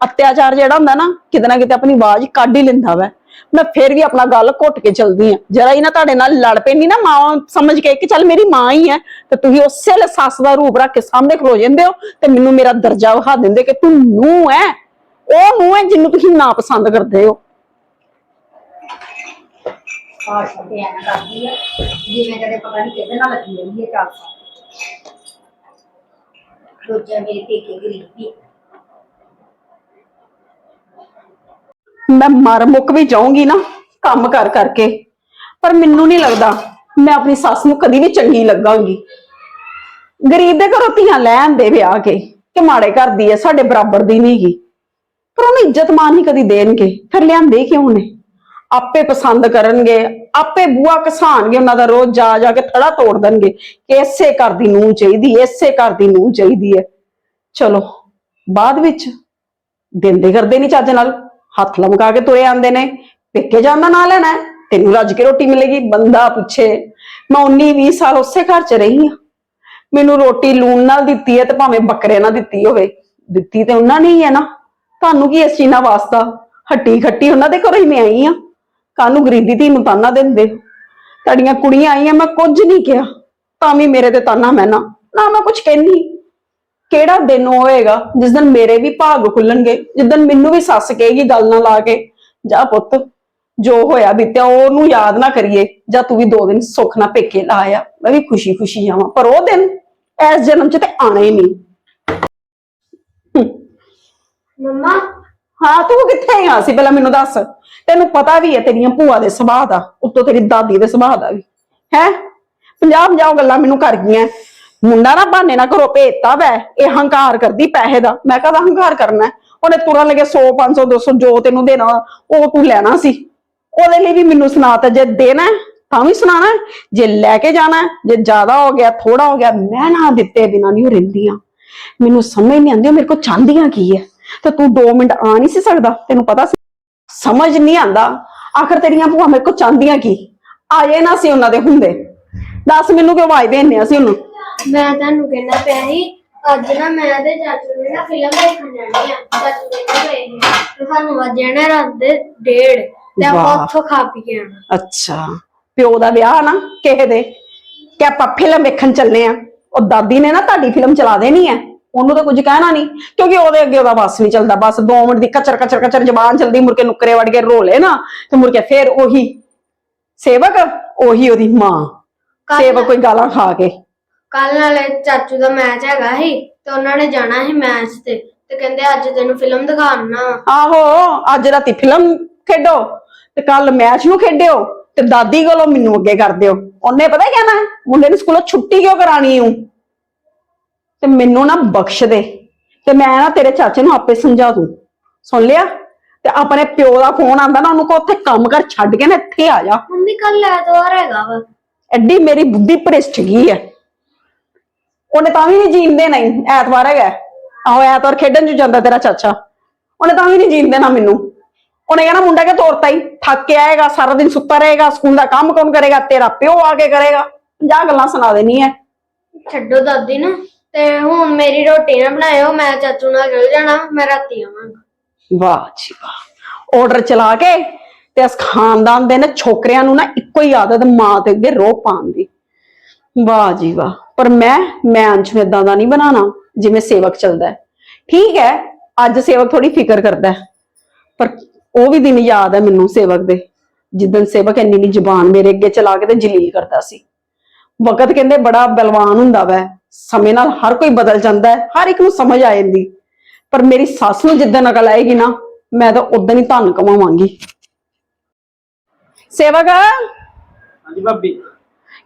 ਅਤਿਆਚਾਰ ਜਿਹੜਾ ਹੁੰਦਾ ਨਾ, ਕਿਤੇ ਨਾ ਕਿਤੇ ਆਪਣੀ ਆਵਾਜ਼ ਕੱਢ ਹੀ ਲੈਂਦਾ ਵੈ। ਮੈਂ ਫਿਰ ਵੀ ਆਪਣਾ ਗੱਲ ਘੁੱਟ ਕੇ ਚਲਦੀ ਆ ਜਰਾ ਹੀ ਨਾ ਤੁਹਾਡੇ ਨਾਲ ਲੜ ਪੈਣੀ ਨਾ ਮਾਂ ਸਮਝ ਕੇ ਕਿ ਚੱਲ ਮੇਰੀ ਮਾਂ ਹੀ ਹੈ, ਤੇ ਤੁਸੀਂ ਉਸੇ ਵੇਲੇ ਸੱਸ ਦਾ ਰੂਪ ਰੱਖ ਕੇ ਸਾਹਮਣੇ ਖਲੋ ਜਾਂਦੇ ਹੋ ਤੇ ਮੈਨੂੰ ਮੇਰਾ ਦਰਜਾ ਵਿਖਾ ਦਿੰਦੇ ਕਿ ਤੂੰ ਨੂੰ ਹੈ। ਉਹ ਨੂੰ ਹੈ ਜਿਹਨੂੰ ਤੁਸੀਂ ਨਾ ਪਸੰਦ ਕਰਦੇ ਹੋ। ਆਹ ਛੱਡੇ ਐਂ ਕਰਦੀ ਆ, ਜਿਵੇਂ ਕਦੇ ਪਤਾ ਨਹੀਂ ਕਿਹਦੇ ਨਾਲ ਲੱਗੀ ਰਹੀ ਹੈ ਚਾਰ ਸਾਲ। ਮੇਰੇ ਪੇਕੇ ਗਰੀਬੀ ਮੈਂ ਮਰ ਮੁੱਕ ਵੀ ਜਾਊਂਗੀ ਨਾ ਕੰਮ ਕਰ ਕਰਕੇ। ਪਰ ਮੈਨੂੰ ਨਹੀਂ ਲੱਗਦਾ ਮੈਂ ਆਪਣੀ ਸੱਸ ਨੂੰ ਕਦੀ ਵੀ ਚੰਗੀ ਲੱਗਾਂਗੀ। ਗਰੀਬ ਦੇ ਘਰੋਂ ਧੀਆਂ ਲੈ ਆਂਦੇ ਵਿਆਹ ਕੇ ਕਿ ਮਾੜੇ ਘਰ ਦੀ ਹੈ ਸਾਡੇ ਬਰਾਬਰ ਦੀ ਨਹੀਂ ਪਰ ਉਹਨੂੰ ਇੱਜ਼ਤ ਮਾਨ ਹੀ ਕਦੀ ਦੇਣਗੇ। ਫਿਰ ਲਿਆਂਦੇ ਕਿਉਂ ਨੇ? ਆਪੇ ਪਸੰਦ ਕਰਨਗੇ, ਆਪੇ ਬੂਆ ਕਸਾਣਗੇ, ਉਹਨਾਂ ਦਾ ਰੋਜ਼ ਜਾ ਜਾ ਕੇ ਥੜਾ ਤੋੜ ਦੇਣਗੇ ਕਿ ਇਸੇ ਘਰ ਦੀ ਨੂੰ ਚਾਹੀਦੀ ਇਸੇ ਘਰ ਦੀ ਨੂੰ ਚਾਹੀਦੀ ਹੈ ਚਲੋ, ਬਾਅਦ ਵਿੱਚ ਦਿੰਦੇ ਕਰਦੇ ਨਹੀਂ ਚੱਜ ਨਾਲ। ਹੱਥ ਲਮਕਾ ਕੇ ਤੁਰੇ ਆਂਦੇ ਨੇ। ਪੇਕੇ ਜਾਂਦਾ ਨਾ ਲੈਣਾ ਤੈਨੂੰ ਰੱਜ ਕੇ ਰੋਟੀ ਮਿਲੇਗੀ, ਬੰਦਾ ਪੁੱਛੇ। ਮੈਂ 19 20 ਸਾਲ ਉਸੇ ਘਰ 'ਚ ਰਹੀ ਆ ਮੈਨੂੰ ਰੋਟੀ ਲੂਣ ਨਾਲ ਦਿੱਤੀ ਹੈ ਤੇ ਭਾਵੇਂ ਬੱਕਰੇ ਨਾਲ ਦਿੱਤੀ ਹੋਵੇ। ਦਿੱਤੀ ਤੇ ਉਹਨਾਂ ਨੇ ਹੀ ਹੈ ਨਾ। ਤੁਹਾਨੂੰ ਕੀ ਇਸ ਚੀਜ਼ ਵਾਸਤਾ? ਹੱਟੀ ਖੱਟੀ ਉਹਨਾਂ ਦੇ ਘਰੋਂ ਹੀ ਮੈਂ ਆਈ ਆ ਕਾਹਨੂੰ ਗਰੀਬੀ ਧੀ ਨੂੰ ਤਾਨਾ ਦਿੰਦੇ ਤੁਹਾਡੀਆਂ ਕੁੜੀਆਂ ਆਈਆਂ, ਮੈਂ ਕੁਝ ਨਹੀਂ ਕਿਹਾ। ਤਾਂ ਵੀ ਮੇਰੇ ਤੇ ਤਾਨਾ ਮੈਂ ਨਾ। ਨਾ ਮੈਂ ਕੁਝ ਕਹਿੰਦੀ। ਕਿਹੜਾ ਦਿਨ ਹੋਏਗਾ ਜਿਸ ਦਿਨ ਮੇਰੇ ਵੀ ਭਾਗ ਖੁੱਲਣਗੇ ਜਿਸ ਦਿਨ ਮੈਨੂੰ ਵੀ ਸੱਸ ਕਹੇਗੀ ਗੱਲ ਨਾ ਲਾ ਕੇ। ਜਾ ਪੁੱਤ ਜੋ ਹੋਇਆ ਬੀਤਿਆ ਉਹਨੂੰ ਯਾਦ ਨਾ ਕਰੀਏ ਜਾਂ ਤੂੰ ਵੀ ਦੋ ਦਿਨ ਸੁੱਖ ਨਾ ਪੇਕੇ ਲਾ ਆ ਮੈਂ ਵੀ ਖੁਸ਼ੀ ਖੁਸ਼ੀ ਜਾਵਾਂ ਪਰ ਉਹ ਦਿਨ ਇਸ ਜਨਮ 'ਚ ਤੇ ਆਣਾ ਹੀ ਨਹੀਂ। ਮੰਮਾ। ਹਾਂ ਤੂੰ ਕਿੱਥੇ ਆ ਸੀ? ਪਹਿਲਾਂ ਮੈਨੂੰ ਦੱਸ। ਤੈਨੂੰ ਪਤਾ ਵੀ ਹੈ ਤੇਰੀਆਂ ਭੂਆ ਦੇ ਸੁਭਾਅ ਦਾ ਉੱਤੋਂ ਤੇਰੀ ਦਾਦੀ ਦੇ ਸੁਭਾਅ ਦਾ ਵੀ। ਹੈ? ਪੰਜਾਹ ਪੰਜਾਹ ਗੱਲਾਂ ਮੈਨੂੰ ਕਰ ਗਈਆਂ। ਮੁੰਡਾ ਨਾ ਬਹਾਨੇ ਨਾ ਘਰੋਂ ਭੇਜਤਾ ਵੈ, ਇਹ ਹੰਕਾਰ ਕਰਦੀ ਪੈਸੇ ਦਾ। ਮੈਂ ਕਹਦਾ ਹੰਕਾਰ ਕਰਨਾ ਉਹਨੇ ਤੁਰਨ ਲੱਗੇ 100 500 200 ਜੋ ਤੈਨੂੰ ਦੇਣਾ ਉਹ ਤੂੰ ਲੈਣਾ ਸੀ। ਉਹਦੇ ਲਈ ਵੀ ਮੈਨੂੰ ਸੁਣਾਤਾ ਜੇ ਦੇਣਾ ਤਾਂ ਵੀ ਸੁਣਾਣਾ ਜੇ ਲੈ ਕੇ ਜਾਣਾ ਜੇ ਜ਼ਿਆਦਾ ਹੋ ਗਿਆ ਥੋੜਾ ਹੋ ਗਿਆ, ਮੈਂ ਨਾ ਦਿੱਤੇ ਬਿਨਾਂ ਨਹੀਂ ਰਹਿੰਦੀਆਂ। ਮੈਨੂੰ ਸਮਝ ਨਹੀਂ ਆਉਂਦੀ, ਉਹ ਮੇਰੇ ਕੋਲ ਚਾਹੁੰਦੀਆਂ ਕੀ ਹੈ? ਤੇ ਤੂੰ 2 ਮਿੰਟ ਆ ਨਹੀਂ ਸੀ ਸਕਦਾ, ਤੈਨੂੰ ਪਤਾ ਸੀ? ਸਮਝ ਨਹੀਂ ਆਂਦਾ ਆਖਰ ਤੇਰੀਆਂ ਭੂਆ ਮੇਰੇ ਕੋਲ ਚਾਹੁੰਦੀਆਂ ਕੀ? ਆਏ ਨਾ ਸੀ ਉਹਨਾਂ ਦੇ ਹੁੰਦੇ। ਦੱਸ ਮੈਨੂੰ ਕਿਉਂ ਆਵਾਜ਼ ਦੇਣੇ ਆ ਸੀ ਉਹਨੂੰ? ਮੈਂ ਤੁਹਾਨੂੰ ਕਹਿਣਾ ਪਿਆ ਸੀ ਅੱਜ ਨਾ ਮੈਂ ਤੇ ਚਾਚੂ ਨੇ ਨਾ ਫਿਲਮ ਦੇਖਣ ਜਾਣੀ ਆ ਚਾਚੂ ਨੇ ਗਏ ਸੀ ਤੇ ਸਾਨੂੰ ਅੱਜ ਜਾਣਾ ਰਾਤ ਦੇ ਡੇਢ ਤੇ ਆਪਾਂ ਵਾਹ। ਉੱਥੋਂ ਖਾ ਪੀ ਕੇ ਆਣਾ ਅੱਛਾ। ਪਿਓ ਦਾ ਵਿਆਹ ਨਾ ਕਿਸੇ ਦੇ ਕਿ ਆਪਾਂ ਫਿਲਮ ਵੇਖਣ ਚੱਲੇ ਆ। ਉਹ ਦਾਦੀ ਨੇ ਨਾ ਤੁਹਾਡੀ ਫਿਲਮ ਚਲਾ ਦੇਣੀ ਹੈ ਉਹਨੂੰ ਤਾਂ ਕੁਝ ਕਹਿਣਾ ਨਹੀਂ ਕਿਉਂਕਿ ਉਹਦੇ ਅੱਗੇ ਉਹਦਾ ਬਸ ਨਹੀਂ ਚੱਲਦਾ। ਬਸ 2 ਮਿੰਟ ਦੀ ਕਚਰ ਕਚਰ ਕਚਰ ਜ਼ਬਾਨ ਚਲਦੀ ਮੁੜ ਕੇ ਨੁਕਰੇ ਵੜ ਕੇ ਰੋਲੇ ਨਾ ਤੇ ਮੁੜ ਕੇ ਫੇਰ ਉਹੀ ਸੇਵਕ ਉਹੀ ਉਹਦੀ ਮਾਂ। ਕੱਲ੍ਹ- ਸੇਵਕ ਕੋਈ ਗਾਲਾਂ ਖਾ ਕੇ। ਕੱਲ ਨਾਲੇ ਚਾਚੂ ਦਾ ਮੈਚ ਹੈਗਾ ਸੀ ਤੇ ਉਹਨਾਂ ਨੇ ਜਾਣਾ ਸੀ ਮੈਚ ਤੇ ਤੇ ਕਹਿੰਦੇ ਅੱਜ ਤੈਨੂੰ ਫਿਲਮ ਦਿਖਾਉਣਾ। ਆਹੋ ਅੱਜ ਰਾਤੀ ਫਿਲਮ ਖੇਡੋ ਤੇ ਕੱਲ ਮੈਚ ਨੂੰ ਖੇਡਿਓ ਤੇ ਦਾਦੀ ਕੋਲੋਂ ਮੈਨੂੰ ਅੱਗੇ ਕਰ ਦਿਓ। ਉਹਨੇ ਪਤਾ ਕੀ ਕਹਿਣਾ? ਮੁੰਡੇ ਨੂੰ ਸਕੂਲੋਂ ਛੁੱਟੀ ਕਿਉਂ ਕਰਾਣੀ ਹੂੰ ਤੇ ਮੈਨੂੰ ਨਾ ਬਖਸ਼ ਦੇ ਤੇ ਮੈਂ ਨਾ ਤੇਰੇ ਚਾਚੇ ਨੂੰ ਆਪੇ ਸਮਝਾ ਦੂੰ। ਸੁਣ ਲਿਆ? ਤੇ ਆਪਣੇ ਪਿਓ ਦਾ ਫੋਨ ਆਂਦਾ ਨਾ ਉਹਨੂੰ ਕੋ ਉੱਥੇ ਕੰਮ ਕਰ ਛੱਡ ਕੇ ਨਾ ਇੱਥੇ ਆ ਜਾ। ਮੰਮੀ ਕੱਲ ਐਤਵਾਰ ਹੈਗਾ ਵਾ। ਐਡੀ ਮੇਰੀ ਬੁੱਧੀ ਭ੍ਰਿਸ਼ਟ ਗਈ ਹੈ ਉਹਨੇ ਤਾਂ ਵੀ ਨਹੀਂ ਜੀਣ ਦੇਣਾ ਹੀ ਐਤਵਾਰ ਹੈਗਾ। ਆਹੋ ਐਤਵਾਰ ਖੇਡਣ ਚ ਜਾਂਦਾ ਤੇਰਾ ਚਾਚਾ। ਉਹਨੇ ਤਾਂ ਵੀ ਨਹੀਂ ਜੀਣ ਦੇਣਾ ਮੈਨੂੰ। ਉਹਨੇ ਕਹਿਣਾ ਮੁੰਡਾ ਕਿ ਤੋਰਤਾ ਹੀ ਥੱਕ ਕੇ ਆਏਗਾ ਸਾਰਾ ਦਿਨ ਸੁੱਤਾ ਰਹੇਗਾ ਸਕੂਲ ਦਾ ਕੰਮ ਕੌਣ ਕਰੇਗਾ ਤੇਰਾ ਪਿਓ ਆ ਕੇ ਕਰੇਗਾ। 50 ਗੱਲਾਂ ਸੁਣਾ ਦੇਣੀ ਹੈ ਛੱਡੋ ਦਾਦੀ ਨੂੰ ਤੇ ਹੁਣ ਮੇਰੀ ਰੋਟੀ ਨਾ ਬਣਾਇਓ ਮੈਂ ਚਾਚੂ ਨਾਲ ਚਲ ਜਾਣਾ ਮੈਂ ਰਾਤੀ ਆਵਾਂਗਾ। ਵਾਹ ਜੀ ਵਾਹ। ਆਰਡਰ ਚਲਾ ਕੇ ਤੇ ਇਸ ਖਾਨਦਾਨ ਦੇ ਨਾ ਛੋਕਰਿਆਂ ਨੂੰ ਨਾ ਇੱਕੋ ਹੀ ਆਦਤ ਮਾਂ ਤੇ ਅੱਗੇ ਰੋਹ ਪਾਉਣ ਦੀ। ਵਾਹ ਜੀ ਵਾਹ। ਪਰ ਮੈਂ ਮੈਂ ਅੰਸ਼ ਨੂੰ ਏਦਾਂ ਦਾ ਨਹੀਂ ਬਣਾਣਾ ਜਿਵੇਂ ਸੇਵਕ ਚੱਲਦਾ ਠੀਕ ਹੈ, ਅੱਜ ਸੇਵਕ ਥੋੜੀ ਫਿਕਰ ਕਰਦਾ ਪਰ ਉਹ ਵੀ ਦਿਨ ਯਾਦ ਹੈ ਮੈਨੂੰ ਸੇਵਕ ਦੇ। ਜਿੱਦਨ ਸੇਵਕ ਇੰਨੀ ਨੀ ਜ਼ੁਬਾਨ ਮੇਰੇ ਅੱਗੇ ਚਲਾ ਕੇ ਤੇ ਜਲੀਲ ਕਰਦਾ ਸੀ। ਵਕਤ ਕਹਿੰਦੇ ਬੜਾ ਬਲਵਾਨ ਹੁੰਦਾ ਵੈ। ਸਮੇਂ ਨਾਲ ਹਰ ਕੋਈ ਬਦਲ ਜਾਂਦਾ ਹੈ, ਹਰ ਇੱਕ ਨੂੰ ਸਮਝ ਆ ਜਾਂਦੀ। ਪਰ ਮੇਰੀ ਸੱਸ ਨੂੰ ਜਿੱਦਾਂ ਅਕਲ ਆਏਗੀ ਨਾ, ਮੈਂ ਤਾਂ ਉਦਾਂ ਹੀ ਧੰਨ ਕਮਾਵਾਂਗੀ। ਸੇਵਕ! ਹਾਂਜੀ ਭਾਬੀ।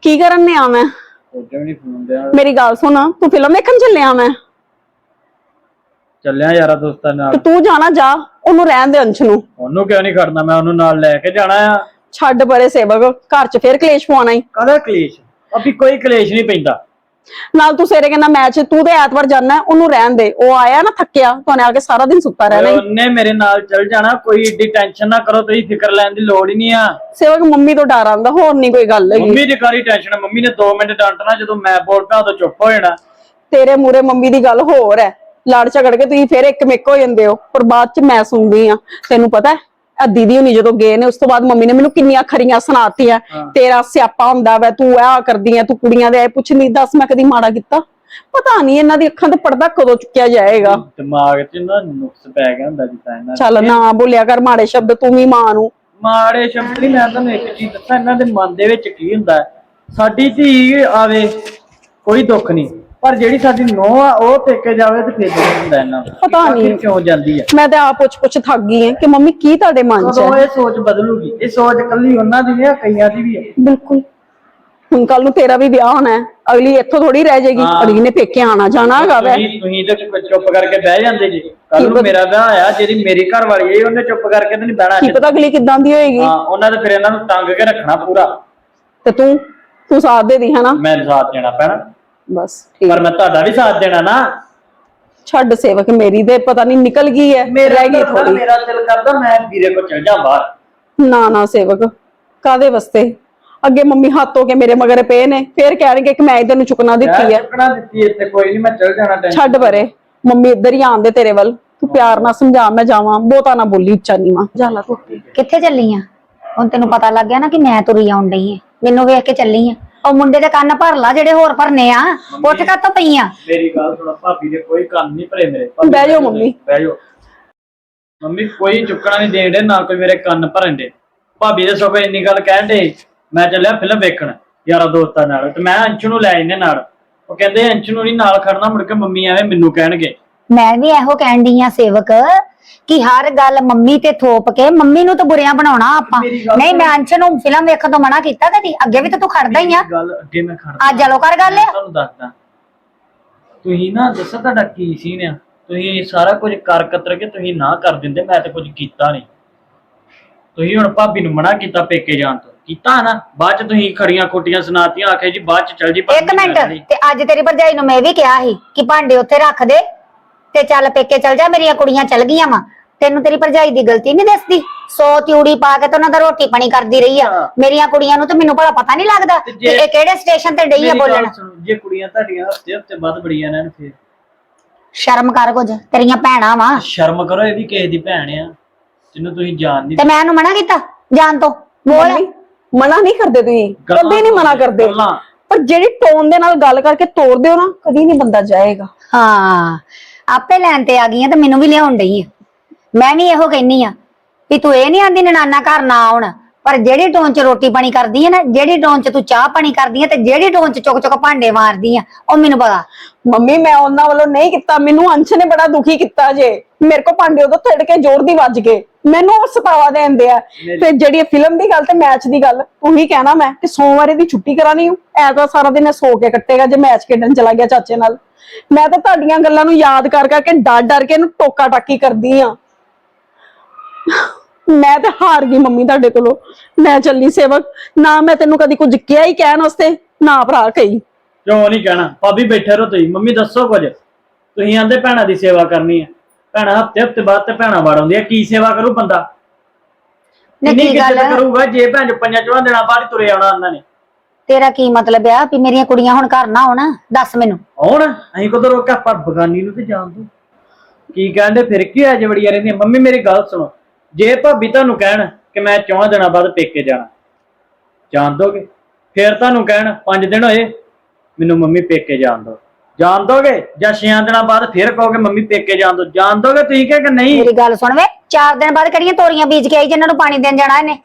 ਕੀ ਕਰਨ ਨੇ ਆ ਮੈਂ? ਉਹਦੇ ਵੀ ਨਹੀਂ ਫੋਨ ਦਿਆ ਮੇਰੀ ਗੱਲ ਸੁਣ ਤੂੰ ਫਿਲਮ ਵੇਖਣ ਚੱਲਿਆ ਮੈਂ? ਚੱਲਿਆ ਯਾਰਾ ਦੋਸਤਾਂ ਤੇ ਨਾਲ। ਤੂੰ ਜਾਣਾ ਜਾ ਉਹਨੂੰ ਰਹਿਣ ਦੇ ਅੰਸ਼ ਨੂੰ। ਉਹਨੂੰ ਕਿਉਂ ਨਹੀਂ ਖੜਨਾ ਮੈਂ ਉਹਨੂੰ ਨਾਲ ਲੈ ਕੇ ਜਾਣਾ ਆ। ਛੱਡ ਪਰੇ ਸੇਵਕ ਘਰ 'ਚ ਫੇਰ ਕਲੇਸ਼ ਪਵਾਉਣਾ ਈ। ਕਾਹਦਾ ਕਲੇਸ਼? ਅਭੀ ਕੋਈ ਕਲੇਸ਼ ਨਹੀਂ ਪੈਂਦਾ। ਨਾਲ ਤੂੰ ਸਵੇਰੇ ਕਹਿੰਦਾ ਮੈਚ ਤੂੰ ਤੇ ਐਤਵਾਰ ਜਾਣਾ ਉਹਨੂੰ ਰਹਿਣ ਦੇ। ਉਹ ਆਇਆ ਨਾ ਥੱਕਿਆ ਤੁਹਾਨੂੰ ਆ ਕੇ ਸਾਰਾ ਦਿਨ ਸੁੱਤਾ ਰਹਿਣਾ। ਉਹਨੇ ਮੇਰੇ ਨਾਲ ਚੱਲ ਜਾਣਾ ਕੋਈ ਏਡੀ ਟੈਨਸ਼ਨ ਨਾ ਕਰੋ ਤੁਸੀਂ ਫਿਕਰ ਲੈਣ ਦੀ ਲੋੜ ਹੀ ਨਹੀਂ ਆ। ਸੇਵਕ ਮੰਮੀ ਤੋਂ ਡਰ ਆਂਦਾ ਹੋਰ ਨਹੀਂ ਕੋਈ ਗੱਲ ਹੈਗੀ। ਮੰਮੀ ਦੀ ਕਾਰੀ ਟੈਨਸ਼ਨ ਮੰਮੀ ਨੇ 2 ਮਿੰਟ ਡਾਂਟਣਾ ਜਦੋਂ ਮੈਂ ਬੋਲ ਪਿਆ ਉਦੋਂ ਚੁੱਪ ਹੋ ਜਾਣਾ। ਤੇਰੇ ਮੂਰੇ ਮੰਮੀ ਦੀ ਗੱਲ ਹੋਰ ਹੈ। ਲੜ ਝਗੜ ਕੇ ਤੁਸੀਂ ਫੇਰ ਇੱਕ ਮਿੱਕ ਹੋ ਜਾਂਦੇ ਹੋ ਪਰ ਬਾਅਦ ਚ ਮੈਂ ਸੁਣਦੀ ਆ ਤੈਨੂੰ ਪਤਾ ਹੈ ਆ ਦੀਦੀ ਹੁਣੀ ਜਦੋਂ ਗਏ ਨੇ ਉਸ ਤੋਂ ਬਾਅਦ ਮੰਮੀ ਨੇ ਮੈਨੂੰ ਕਿੰਨੀਆਂ ਖਰੀਆਂ ਸੁਣਾਤੀਆਂ। ਤੇਰਾ ਸਿਆਪਾ ਹੁੰਦਾ ਵੈ ਤੂੰ ਆ ਕਰਦੀ ਐ ਤੂੰ ਕੁੜੀਆਂ ਦੇ ਐ ਪੁੱਛਣੀ ਦੱਸ ਮੈਂ ਕਦੀ ਮਾੜਾ ਕੀਤਾ ਪਤਾ ਨਹੀਂ ਇਹਨਾਂ ਦੀ ਅੱਖਾਂ ਤੇ ਪਰਦਾ ਕਦੋਂ ਚੁੱਕਿਆ ਜਾਏਗਾ ਦਿਮਾਗ 'ਚ ਨਾ ਨੁਕਸ ਪੈ ਗਿਆ ਹੁੰਦਾ ਜਿੱਦਾਂ ਇਹਨਾਂ। ਚੱਲ ਨਾ ਬੋਲਿਆ ਕਰ ਮਾੜੇ ਸ਼ਬਦ ਤੂੰ ਵੀ ਮਾਂ ਨੂੰ ਮਾੜੇ ਸ਼ਬਦ ਨਹੀਂ ਮੈਂ ਤੁਹਾਨੂੰ ਇੱਕ ਚੀਜ਼ ਦੱਸਾਂ ਇਹਨਾਂ ਦੇ ਮਨ ਦੇ ਵਿੱਚ ਕੀ ਹੁੰਦਾ। ਸਾਡੀ ਧੀ ਆਵੇ ਕੋਈ ਦੁੱਖ ਨਹੀਂ ਪਰ ਜਿਹੜੀ ਸਾਡੀ ਨੂੰਹ ਆ ਉਹ ਪੇਕੇ ਜਾਵੇ ਤੇ ਫਿਰ ਦੁੱਖ ਹੁੰਦਾ ਇਹਨਾਂ ਨੂੰ ਪਤਾ ਆਖਿਰ ਨਹੀਂ। ਕਿਉਂ ਜਾਂਦੀ ਹੈ ਮੈਂ ਤੇ ਆਪ ਪੁੱਛ ਪੁੱਛ ਥੱਕ ਗਈ ਐ ਕਿ ਮੰਮੀ ਕੀ ਤੁਹਾਡੇ ਮਨ ਚ ਕਦੋਂ ਹੈ? ਇਹ ਸੋਚ ਬਦਲੂਗੀ। ਇਹ ਸੋਚ ਕੱਲੀ ਉਹਨਾਂ ਦੀ ਨਹੀਂ ਆ ਕਈਆਂ ਦੀ ਵੀ ਹੈ ਬਿਲਕੁਲ। ਹੁਣ ਕੱਲ ਨੂੰ ਤੇਰਾ ਵੀ ਵਿਆਹ ਹੋਣਾ ਹੈ। ਅਗਲੀ ਇੱਥੋਂ ਥੋੜੀ ਰਹਿ ਜਾਏਗੀ। ਹਾਂ। ਅਗਲੀ ਨੇ ਪੇਕੇ ਆਣਾ ਜਾਣਾ ਹੈਗਾ ਵੈ। ਤੁਸੀਂ ਤੁਸੀਂ ਤੇ ਚੁੱਪ- ਚੁੱਪ ਕਰਕੇ ਬਹਿ ਜਾਂਦੇ ਜੀ। ਕੱਲ ਨੂੰ ਪਤਾ- ਮੇਰਾ ਵਿਆਹ ਆਇਆ ਜਿਹੜੀ ਮੇਰੀ ਘਰ ਵਾਲੀ ਹੈ ਉਹਨੇ ਚੁੱਪ ਕਰਕੇ ਤੇ ਨਹੀਂ ਬਹਿਣਾ ਕੀ ਪਤਾ ਅਗਲੀ ਕਿਦਾਂ ਦੀ ਹੋਏਗੀ। ਹਾਂ ਉਹਨਾਂ ਦੇ ਫਿਰ ਇਹਨਾਂ ਨੂੰ ਟੰਗ ਕੇ ਰੱਖਣਾ ਪੂਰਾ। ਤੇ ਤੂੰ ਤੂੰ ਸਾਥ ਦੇ ਦੀ ਹਨਾ? ਮੈਂ ਸਾਥ ਦੇਣਾ ਪੈਣਾ। ਬਸ ਠੀਕ। ਪਰ ਮੈਂ ਤੁਹਾਡਾ ਵੀ ਸਾਥ ਦੇਣਾ ਨਾ। ਛੱਡ ਸੇਵਕ ਮੇਰੀ ਦੇ ਪਤਾ ਨਹੀਂ ਨਿਕਲ ਗਈ ਹੈ ਰਹਿ ਗਈ ਥੋੜੀ ਮੇਰਾ ਦਿਲ ਕਰਦਾ ਮੈਂ ਵੀਰੇ ਕੋਲ ਚਲ ਜਾ ਬਾਹਰ। ਨਾ ਨਾ ਸੇਵਕ ਕਾਦੇ ਵਾਸਤੇ? ਅੱਗੇ ਮੰਮੀ ਹੱਥ ਹੋ ਕੇ ਮੇਰੇ ਮਗਰ ਪਏ ਨੇ ਫੇਰ ਕਹਿਣਗੇ ਕਿ ਮੈਂ ਇਧਰ ਨੂੰ ਚੁੱਕਣਾ ਦਿੱਤੀ ਹੈ ਚੁੱਕਣਾ ਦਿੱਤੀ ਇੱਥੇ ਕੋਈ ਨਹੀਂ ਮੈਂ ਚਲ ਜਾਣਾ ਟੈਨਸ਼ਨ ਛੱਡ ਪਰੇ ਮੰਮੀ ਇੱਧਰ ਹੀ ਆਂਦੇ ਤੇਰੇ ਵੱਲ। ਤੂੰ ਪਿਆਰ ਨਾਲ ਸਮਝਾ ਮੈਂ ਜਾਵਾਂ ਬਹੁਤਾ ਨਾ ਬੋਲੀ ਉੱਚਾ ਨੀਵਾ ਜਾ ਲਾ ਤੂੰ। ਕਿੱਥੇ ਚੱਲੀ ਆ? ਹੁਣ ਤੈਨੂੰ ਪਤਾ ਲੱਗ ਗਿਆ ਨਾ ਕਿ ਮੈਂ ਤੁਰੀ ਆਉਣ ਡਈ ਆ। ਮੈਨੂੰ ਵੇਖ ਕੇ ਚੱਲੀ ਆ। ਉਹ ਮੁੰਡੇ ਦੇ ਕੰਨ ਭਰ ਲਾ ਜਿਹੜੇ ਹੋਰ ਭਰਨੇ ਆ। ਉੱਠ ਕਾਤੋਂ ਪਈ ਆ? ਮੇਰੀ ਗੱਲ ਸੁਣਾ ਭਾਬੀ ਦੇ ਕੋਈ ਕੰਨ ਨਹੀਂ ਭਰੇ ਮੇਰੇ। ਭਾਬੀ ਬਹਿ ਜਾਓ ਮੰਮੀ। ਬਹਿ ਜਾਓ। ਮੰਮੀ ਕੋਈ ਚੁੱਕਣਾ ਨਹੀਂ ਦੇਣ ਦੇ ਨਾ ਕੋਈ ਮੇਰੇ ਕੰਨ ਭਰਨ ਦੇ। ਭਾਬੀ ਦੇ ਸਗੋਂ ਇੰਨੀ ਗੱਲ ਕਹਿਣ ਦੇ ਮੈਂ ਚੱਲਿਆ ਫਿਲਮ ਵੇਖਣ ਯਾਰਾ ਦੋਸਤਾਂ ਨਾਲ। ਤੇ ਮੈਂ ਅੰਸ਼ ਨੂੰ ਲੈ ਇਹਨੇ ਨਾਲ। ਉਹ ਕਹਿੰਦੇ ਅੰਸ਼ ਨੂੰ ਨਹੀਂ ਨਾਲ ਖੜਨਾ ਮੁੜ ਕੇ ਮੰਮੀ ਐਵੇਂ ਮੈਨੂੰ ਕਹਿਣਗੇ। ਮੈਂ ਵੀ ਇਹੋ ਕਹਿਣ ਡਈ ਆ ਸੇਵਕ। ਕਿ ਹਰ ਗੱਲ ਮੰਮੀ ਤੇ ਥੋਪ ਕੇ ਮੰਮੀ ਨੂੰ ਤਾਂ ਬੁਰਿਆਂ ਬਣਾਉਣਾ ਆਪਾਂ। ਮੇਰੀ ਗੱਲ ਨਹੀਂ ਮੈਂ ਅੰਸ਼ ਨੂੰ ਫਿਲਮ ਵੇਖਣ ਤੋਂ ਮਨਾ ਕੀਤਾ ਕਦੀ? ਅੱਗੇ ਵੀ ਤਾਂ ਤੂੰ ਖੜਦਾ ਹੀ ਆ। ਮੇਰੀ ਗੱਲ ਅੱਗੇ ਮੈਂ ਖੜਦਾ। ਅੱਜ ਚਲੋ ਕਰ ਗੱਲ ਮੈਂ ਤੁਹਾਨੂੰ ਦੱਸਦਾ। ਤੁਸੀਂ ਨਾ ਦੱਸੋ ਤੁਹਾਡਾ ਕੀ ਸੀਨ ਆ? ਤੁਸੀਂ ਸਾਰਾ ਕੁਝ ਕਰ ਕਤਰ ਕੇ ਤੁਸੀਂ ਨਾ ਕਰ ਦਿੰਦੇ ਮੈਂ ਤੇ ਕੁਝ ਕੀਤਾ ਨਹੀਂ। ਤੁਸੀਂ ਹੁਣ ਭਾਬੀ ਨੂੰ ਮਨਾ ਕੀਤਾ ਪੇਕੇ ਜਾਣ ਤੋਂ। ਕੀਤਾ ਨਾ ਬਾਅਦ ਚ ਤੁਸੀਂ ਖੜੀਆਂ ਖੋਟੀਆਂ ਸੁਣਾਤੀਆਂ ਆਖੇ ਜੀ ਬਾਅਦ ਚ ਚੱਲ ਜੀ ਭਾਬੀ ਇੱਕ ਮਿੰਟ। ਤੇ ਅੱਜ ਤੇਰੀ ਭਰਜਾਈ ਨੂੰ ਮੈਂ ਵੀ ਕਿਹਾ ਸੀ ਕਿ ਭਾਂਡੇ ਉੱਥੇ ਰੱਖ ਦੇ। ਤੇ ਚੱਲ ਪੇਕੇ ਚੱਲ ਜਾ ਮੇਰੀਆਂ ਕੁੜੀਆਂ ਚੱਲ ਗਈਆਂ ਵਾ। ਤੈਨੂੰ ਤੇਰੀ ਭਰਜਾਈ ਦੀ ਗਲਤੀ ਨਹੀਂ ਦੱਸਦੀ? ਸੋ ਤਿਉੜੀ ਪਾ ਕੇ ਤੇ ਉਹਨਾਂ ਦਾ ਰੋਟੀ ਪਾਣੀ ਕਰਦੀ ਰਹੀ ਆ। ਹਾਂ। ਮੇਰੀਆਂ ਕੁੜੀਆਂ ਨੂੰ ਤੇ ਮੈਨੂੰ ਭਲਾ ਪਤਾ ਨਹੀਂ ਲੱਗਦਾ ਤੇ ਕਿ ਜੇ- ਇਹ ਕਿਹੜੇ ਸਟੇਸ਼ਨ ਤੇ ਡਈ ਆ ਮੇਰੀ ਗੱਲ ਬੋਲਣ। ਸੁਣੋ, ਜੇ ਕੁੜੀਆਂ ਤੁਹਾਡੀਆਂ ਹਫ਼ਤੇ ਹਫ਼ਤੇ ਬਾਅਦ ਬੜੀਆਂ ਨੇ ਫਿਰ। ਸ਼ਰਮ ਕਰ ਕੁਝ ਤੇਰੀਆਂ ਭੈਣਾਂ ਵਾ। ਸ਼ਰਮ ਕਰੋ ਇਹ ਵੀ ਕਿਸੇ ਦੀ ਭੈਣ ਆ। ਜਿਹਨੂੰ ਤੁਸੀਂ ਜਾਣ ਨਹੀਂ ਤੇ ਮੈਂ ਇਹਨੂੰ ਮਨਾ ਕੀਤਾ? ਜਾਣ ਤੋਂ। ਬੋਲ। ਮੰਮੀ, ਮਨਾ ਨਹੀਂ ਕਰਦੇ ਤੁਸੀਂ। ਗੱਲਾਂ ਕਦੇ ਨਹੀਂ ਮਨਾ ਕਰਦੇ। ਗੱਲਾਂ। ਪਰ ਜਿਹੜੀ ਟੋਨ ਦੇ ਨਾਲ ਗੱਲ ਕਰਕੇ ਤੋੜਦੇ ਹੋ ਨਾ ਕਦੀ ਨਹੀਂ ਬੰਦਾ ਜਾਏਗਾ। ਹਾਂ। ਆਪੇ ਲੈਣ ਤੇ ਆ ਗਈਆਂ ਤੇ ਮੈਨੂੰ ਵੀ ਲਿਆਉਣ ਡਈ ਆ। ਮੈਂ ਵੀ ਇਹੋ ਕਹਿਨੀ ਆ ਵੀ ਤੂੰ ਇਹ ਨਹੀਂ ਆਂਦੀ ਨਨਾਨਾ ਘਰ ਨਾ ਆਉਣ, ਪਰ ਜਿਹੜੀ ਟੋਨ ਚ ਰੋਟੀ ਪਾਣੀ ਕਰਦੀ ਹੈ ਨਾ, ਜਿਹੜੀ ਟੋਨ ਚ ਤੂੰ ਚਾਹ ਪਾਣੀ ਕਰਦੀ ਹੈ ਤੇ ਜਿਹੜੀ ਟੋਨ ਚ ਚੁੱਕ ਚੁੱਕ ਭਾਂਡੇ ਮਾਰਦੀ ਆ, ਉਹ ਮੈਨੂੰ ਪਤਾ। ਮੰਮੀ, ਮੈਂ ਉਹਨਾਂ ਵੱਲੋਂ ਨਹੀਂ ਕੀਤਾ। ਮੈਨੂੰ ਅੰਸ਼ ਨੇ ਬੜਾ ਦੁਖੀ ਕੀਤਾ ਜੇ। ਮੇਰੇ ਕੋ ਭਾਂਡੇ ਉਦੋਂ ਥੜ ਕੇ ਜ਼ੋਰ ਦੀ ਵੱਜ ਗਏ। ਮੈਨੂੰ ਉਹ ਸਤਾਵਾ ਦੇਂਦੇ ਆ। ਤੇ ਜਿਹੜੀ ਫਿਲਮ ਦੀ ਗੱਲ ਤੇ ਮੈਚ ਦੀ ਗੱਲ ਉਹੀ ਕਹਿਣਾ ਮੈਂ ਕਿ ਸੋਮਵਾਰੇ ਦੀ ਛੁੱਟੀ ਕਰਾਣੀ ਹੂੰ। ਐਤਵਾਰ ਸਾਰਾ ਦਿਨ ਸੋ ਕੇ ਕੱਟੇਗਾ ਜੇ ਮੈਚ ਖੇਡਣ ਚਲਾ ਗਿਆ ਚਾਚੇ ਨਾਲ। ਮੈਂ ਤਾਂ ਤੁਹਾਡੀਆਂ ਗੱਲਾਂ ਨੂੰ ਯਾਦ ਕਰ ਕਰਕੇ ਡਰ ਡਰ ਕੇ ਇਹਨੂੰ ਟੋਕਾ ਟਾਕੀ ਕਰਦੀ ਆ। ਮੈਂ ਤੇ ਹਾਰ ਗਈ ਮੰਮੀ ਤੁਹਾਡੇ ਕੋਲੋਂ। ਮੈਂ ਚੱਲੀ ਸੇਵਕ। ਨਾ ਮੈਂ ਤੈਨੂੰ ਕਦੀ ਕੁਝ ਕਿਹਾ ਹੀ ਕਹਿਣ ਵਾਸਤੇ ਨਾ ਭਰਾ ਕਹੀ। ਕਿਉਂ ਨਹੀਂ ਕਹਿਣਾ? ਭਾਬੀ ਬੈਠੇ ਰਹੋ ਤੁਸੀਂ। ਮੰਮੀ ਦੱਸੋ ਕੁਝ। ਤੁਸੀਂ ਆਂਦੇ ਭੈਣਾਂ ਦੀ ਸੇਵਾ ਕਰਨੀ ਹੈ ਭੈਣਾਂ ਹਫ਼ਤੇ ਹਫ਼ਤੇ ਬਾਅਦ ਤੇ ਭੈਣਾਂ ਵੜ ਆਉਂਦੀਆਂ ਕੀ ਸੇਵਾ ਕਰੂ ਬੰਦਾ? ਨਹੀਂ ਕੀ ਗੱਲ ਕਰੂਗਾ ਜੇ ਭੈਣ ਚੋਂ ਪੰਜਾਂ ਚੋਂ ਦਿਨਾਂ ਬਾਅਦ ਹੀ ਤੁਰੇ ਆਉਣਾ ਉਹਨਾਂ ਨੇ। ਤੇਰਾ ਕੀ ਮਤਲਬ ਆ ਵੀ ਮੇਰੀਆਂ ਕੁੜੀਆਂ ਹੁਣ ਘਰ ਨਾ ਆਉਣ? ਦੱਸ ਮੈਨੂੰ। ਆਉਣ? ਅਸੀਂ ਕਦੋਂ ਰੋਕਿਆ ਪਰ ਬਗਾਨੀ ਨੂੰ ਤੇ ਜਾਣ ਦੋ। ਕੀ ਕਹਿੰਦੇ ਫਿਰ ਕੀ ਹੋਇਆ ਜੇ ਬੜੀਆਂ ਰਹਿੰਦੀਆਂ? ਮੰਮੀ ਮੇਰੀ ਗੱਲ ਸੁਣੋ। ਜੇ ਭਾਬੀ ਤੁਹਾਨੂੰ ਕਹਿਣ ਕਿ ਮੈਂ ਚੌਹਾਂ ਦਿਨਾਂ ਬਾਅਦ ਪੇਕੇ ਜਾਣਾ ਜਾਣ ਦੋਗੇ? ਫਿਰ ਤੁਹਾਨੂੰ ਕਹਿਣ ਪੰਜ ਦਿਨ ਹੋਏ ਮੈਨੂੰ ਮੰਮੀ ਪੇਕੇ ਜਾਣ ਦੋ। ਜਾਣ ਦੋਗੇ? ਜਾਂ ਛੇਆਂ ਦਿਨਾਂ ਬਾਅਦ ਫਿਰ ਕਹੋਗੇ ਮੰਮੀ ਪੇਕੇ ਜਾਣ ਦੋ। ਜਾਣ ਦੋਗੇ ਤੁਸੀਂ ਕਿ ਨਹੀਂ? ਮੇਰੀ ਗੱਲ ਸੁਣ ਵੇ ਚਾਰ ਦਿਨ ਬਾਅਦ ਕਿਹੜੀਆਂ ਤੋਰੀਆਂ ਬੀਜ ਕੇ ਆਈ ਜਿਨ੍ਹਾਂ ਨੂੰ ਪਾਣੀ ਦੇਣ ਜਾਣਾ ਇਹਨੇ?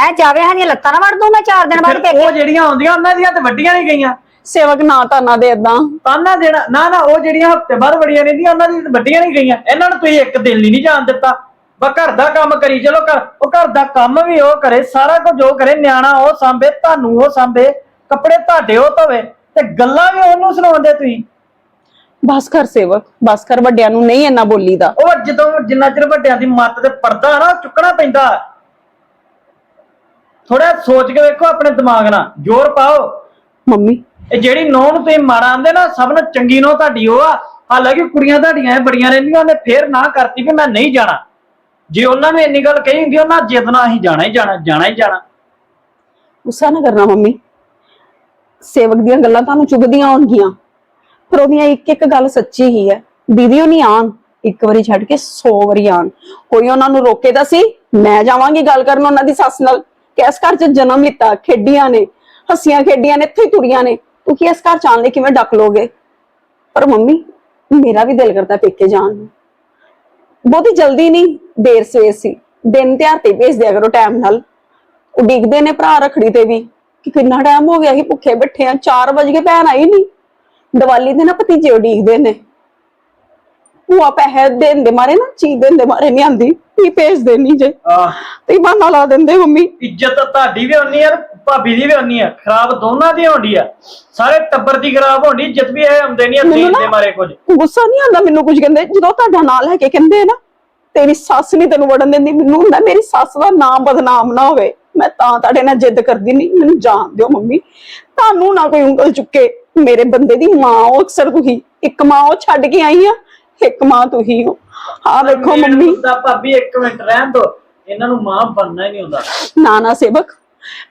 ਹੈ। ਜਾਵੇ ਹਾਂ ਦੀਆਂ ਲੱਤਾਂ ਨਾ ਵੜ ਦੂੰ ਮੈਂ ਚਾਰ ਦਿਨ ਬਾਅਦ ਪੇਕੇ ਉਹ ਜਿਹੜੀਆਂ ਆਉਂਦੀਆਂ ਉਹਨਾਂ ਦੀਆਂ ਤੇ ਵੱਡੀਆਂ ਨਹੀਂ ਗਈਆਂ। ਸੇਵਕ ਨਾ ਤਾਨਾ ਦੇ ਏਦਾਂ। ਤਾਨਾ ਦੇਣਾ ਨਾ ਨਾ ਉਹ ਜਿਹੜੀਆਂ ਹਫ਼ਤੇ ਬਾਅਦ ਬੜੀਆਂ ਰਹਿੰਦੀਆਂ ਉਹਨਾਂ ਦੀ ਤਾਂ ਵੱਡੀਆਂ ਨਹੀਂ ਗਈਆਂ। ਇਹਨਾਂ ਨੂੰ ਤੁਸੀਂ ਇੱਕ ਦਿਨ ਹੀ ਨਹੀਂ ਜਾਣ ਦਿੱਤਾ। ਬਸ ਘਰ ਦਾ ਕੰਮ ਕਰੀ ਚਲੋ ਘਰ ਉਹ ਘਰ ਦਾ ਕੰਮ ਵੀ ਉਹ ਕਰੇ ਸਾਰਾ ਕੁਝ ਉਹ ਕਰੇ ਨਿਆਣਾ ਉਹ ਸਾਂਭੇ ਤੁਹਾਨੂੰ ਉਹ ਸਾਂਭੇ ਕੱਪੜੇ ਤੁਹਾਡੇ ਉਹ ਧੋਵੇ। ਤੇ ਗੱਲਾਂ ਵੀ ਉਹਨੂੰ ਸੁਣਾਉਂਦੇ ਤੁਸੀਂ? ਬਸ ਕਰ ਸੇਵਕ ਬਸ ਕਰ ਵੱਡਿਆਂ ਨੂੰ ਨਹੀਂ ਇੰਨਾ ਬੋਲੀਦਾ। ਉਹ ਜਦੋਂ ਜਿੰਨਾ ਚਿਰ ਵੱਡਿਆਂ ਦੀ ਮੱਤ ਤੇ ਪਰਦਾ ਨਾ ਚੁੱਕਣਾ ਪੈਂਦਾ ਥੋੜਾ ਸੋਚ ਕੇ ਵੇਖੋ ਆਪਣੇ ਦਿਮਾਗ ਨਾਲ ਜ਼ੋਰ ਪਾਓ। ਮੰਮੀ। ਇਹ ਜਿਹੜੀ ਨੌਂ ਨੂੰ ਤੁਸੀਂ ਮਾੜਾ ਆਂਦੇ ਨਾ ਸਭ ਨੂੰ ਚੰਗੀ ਨੌਂ ਤੁਹਾਡੀ ਉਹ ਆ। ਹਾਲਾਂਕਿ ਕੁੜੀਆਂ ਤੁਹਾਡੀਆਂ ਇਹ ਬੜੀਆਂ ਰਹਿੰਦੀਆਂ ਉਹਨੇ ਫੇਰ ਨਾ ਕਰਤੀ ਵੀ ਮੈਂ ਨਹੀਂ ਜਾਣਾ। ਜੇ ਉਹਨਾਂ ਨੇ ਇੰਨੀ ਗੱਲ ਕਹੀ ਹੁੰਦੀ ਉਹਨਾਂ ਜਿੱਦ ਨਾਲ ਅਸੀਂ ਜਾਣਾ ਹੀ ਜਾਣਾ ਜਾਣਾ ਹੀ ਜਾਣਾ। ਗੁੱਸਾ ਨਾ ਕਰਨਾ ਮੰਮੀ। ਸੇਵਕ ਦੀਆਂ ਗੱਲਾਂ ਤੁਹਾਨੂੰ ਚੁਭਦੀਆਂ ਹੋਣਗੀਆਂ। ਪਰ ਉਹਦੀਆਂ ਇੱਕ ਇੱਕ ਗੱਲ ਸੱਚੀ ਹੀ ਹੈ। ਦੀਦੀ ਉਹ ਨਹੀਂ ਆਣ। ਇੱਕ ਵਾਰੀ ਛੱਡ ਕੇ 100 ਵਾਰੀ ਆਣ। ਕੋਈ ਉਹਨਾਂ ਨੂੰ ਰੋਕੇ ਤਾਂ ਸੀ, ਮੈਂ ਜਾਵਾਂਗੀ ਗੱਲ ਕਰਨ ਉਹਨਾਂ ਦੀ ਸੱਸ ਨਾਲ। ਕਿ ਇਸ ਘਰ 'ਚ ਜਨਮ ਲਿੱਤਾ, ਖੇਡੀਆਂ ਨੇ, ਹੱਸੀਆਂ ਖੇਡੀਆਂ ਨੇ, ਇੱਥੇ ਤੁਰੀਆਂ ਨੇ। ਤੁਸੀਂ ਇਸ ਘਰ 'ਚ ਆਉਣ ਲਈ ਕਿਵੇਂ ਡੱਕ ਲੋਗੇ? ਪਰ ਮੰਮੀ, ਮੇਰਾ ਵੀ ਦਿਲ ਕਰਦਾ ਪੇਕੇ ਜਾਣ ਨੂੰ। ਬਹੁਤੀ ਜਲਦੀ ਨਹੀਂ, ਦੇਰ ਸਵੇਰ ਸੀ। ਦਿਨ ਤਿਉਹਾਰ ਤੇ ਭੇਜ ਦਿਆ ਕਰੋ ਟਾਈਮ ਨਾਲ। ਉਡੀਕਦੇ ਨੇ ਭਰਾ ਰਖੜੀ ਤੇ ਵੀ। ਕਿ ਕਿੰਨਾ ਟਾਈਮ ਹੋ ਗਿਆ ਸੀ ਭੁੱਖੇ ਬੈਠੇ ਆ 4 ਵਜ ਭੈਣ ਆਈ ਨਹੀਂ ਦੀਵਾਲੀ ਦੇ ਨਾ ਭਤੀਜੇ ਉਡੀਕਦੇ ਨੇ। ਉਹ ਪੈਸੇ ਦੇਣ ਦੇ ਮਾਰੇ ਨਾ ਚੀਜ਼ ਦੇਣ ਦੇ ਮਾਰੇ ਨਹੀਂ ਆਂਦੀ। ਵੀ ਭੇਜਦੇ ਨਹੀਂ ਜੇ। ਤੇ ਬਹਾਨਾ ਲਾ ਦਿੰਦੇ ਮੰਮੀ। ਇੱਜ਼ਤ ਤਾਂ ਤੁਹਾਡੀ ਵੀ ਹੋਣੀ ਤੇ ਭਾਬੀ ਦੀ ਵੀ ਹੋਣੀ ਆ। ਖਰਾਬ ਦੋਨਾਂ ਦੀ ਹੋਣੀ ਆ। ਸਾਰੇ ਟੱਬਰ ਦੀ ਖਰਾਬ ਹੋਣੀ ਇੱਜ਼ਤ ਵੀ ਇਹ ਹੁੰਦੇ ਨਹੀਂ ਦੇਣ ਦੇ ਮਾਰੇ ਕੁਝ। ਗੁੱਸਾ ਨਹੀਂ ਆਉਂਦਾ ਮੈਨੂੰ ਕੁਝ ਕਹਿੰਦੇ। ਜਦੋਂ ਤੁਹਾਡਾ ਨਾਂ ਲੈ ਕੇ ਕਹਿੰਦੇ ਨਾ ਤੇਰੀ ਸੱਸ ਨਹੀਂ ਤੈਨੂੰ ਵੜਨ ਦਿੰਦੀ ਮੈਨੂੰ ਹੁੰਦਾ ਮੇਰੀ ਸੱਸ ਦਾ ਨਾਮ ਬਦਨਾਮ ਨਾ ਹੋਵੇ। ਮੈਂ ਤਾਂ ਤੁਹਾਡੇ ਨਾਲ ਜਿੱਦ ਕਰਦੀ ਨਹੀਂ ਮੈਨੂੰ ਜਾਣ ਦਿਓ ਮੰਮੀ। ਤੁਹਾਨੂੰ ਨਾ ਕੋਈ ਉਂਗਲ ਚੁੱਕੇ ਮੇਰੇ ਬੰਦੇ ਦੀ ਮਾਂ ਉਹ ਅਕਸਰ ਤੁਸੀਂ ਇੱਕ ਮਾਂ ਉਹ ਛੱਡ ਕੇ ਆਈ ਆ ਇੱਕ ਮਾਂ ਤੁਸੀਂ ਹੋ ਆ ਵੇਖੋ ਮੰਮੀ। ਮੁੱਦਾ ਭਾਬੀ ਇੱਕ ਮਿੰਟ ਰਹਿਣ ਦੋ। ਇਹਨਾਂ ਨੂੰ ਮਾਂ ਬਣਨਾ ਹੀ ਨਹੀਂ ਹੁੰਦਾ ਨਾ ਨਾ ਸੇਵਕ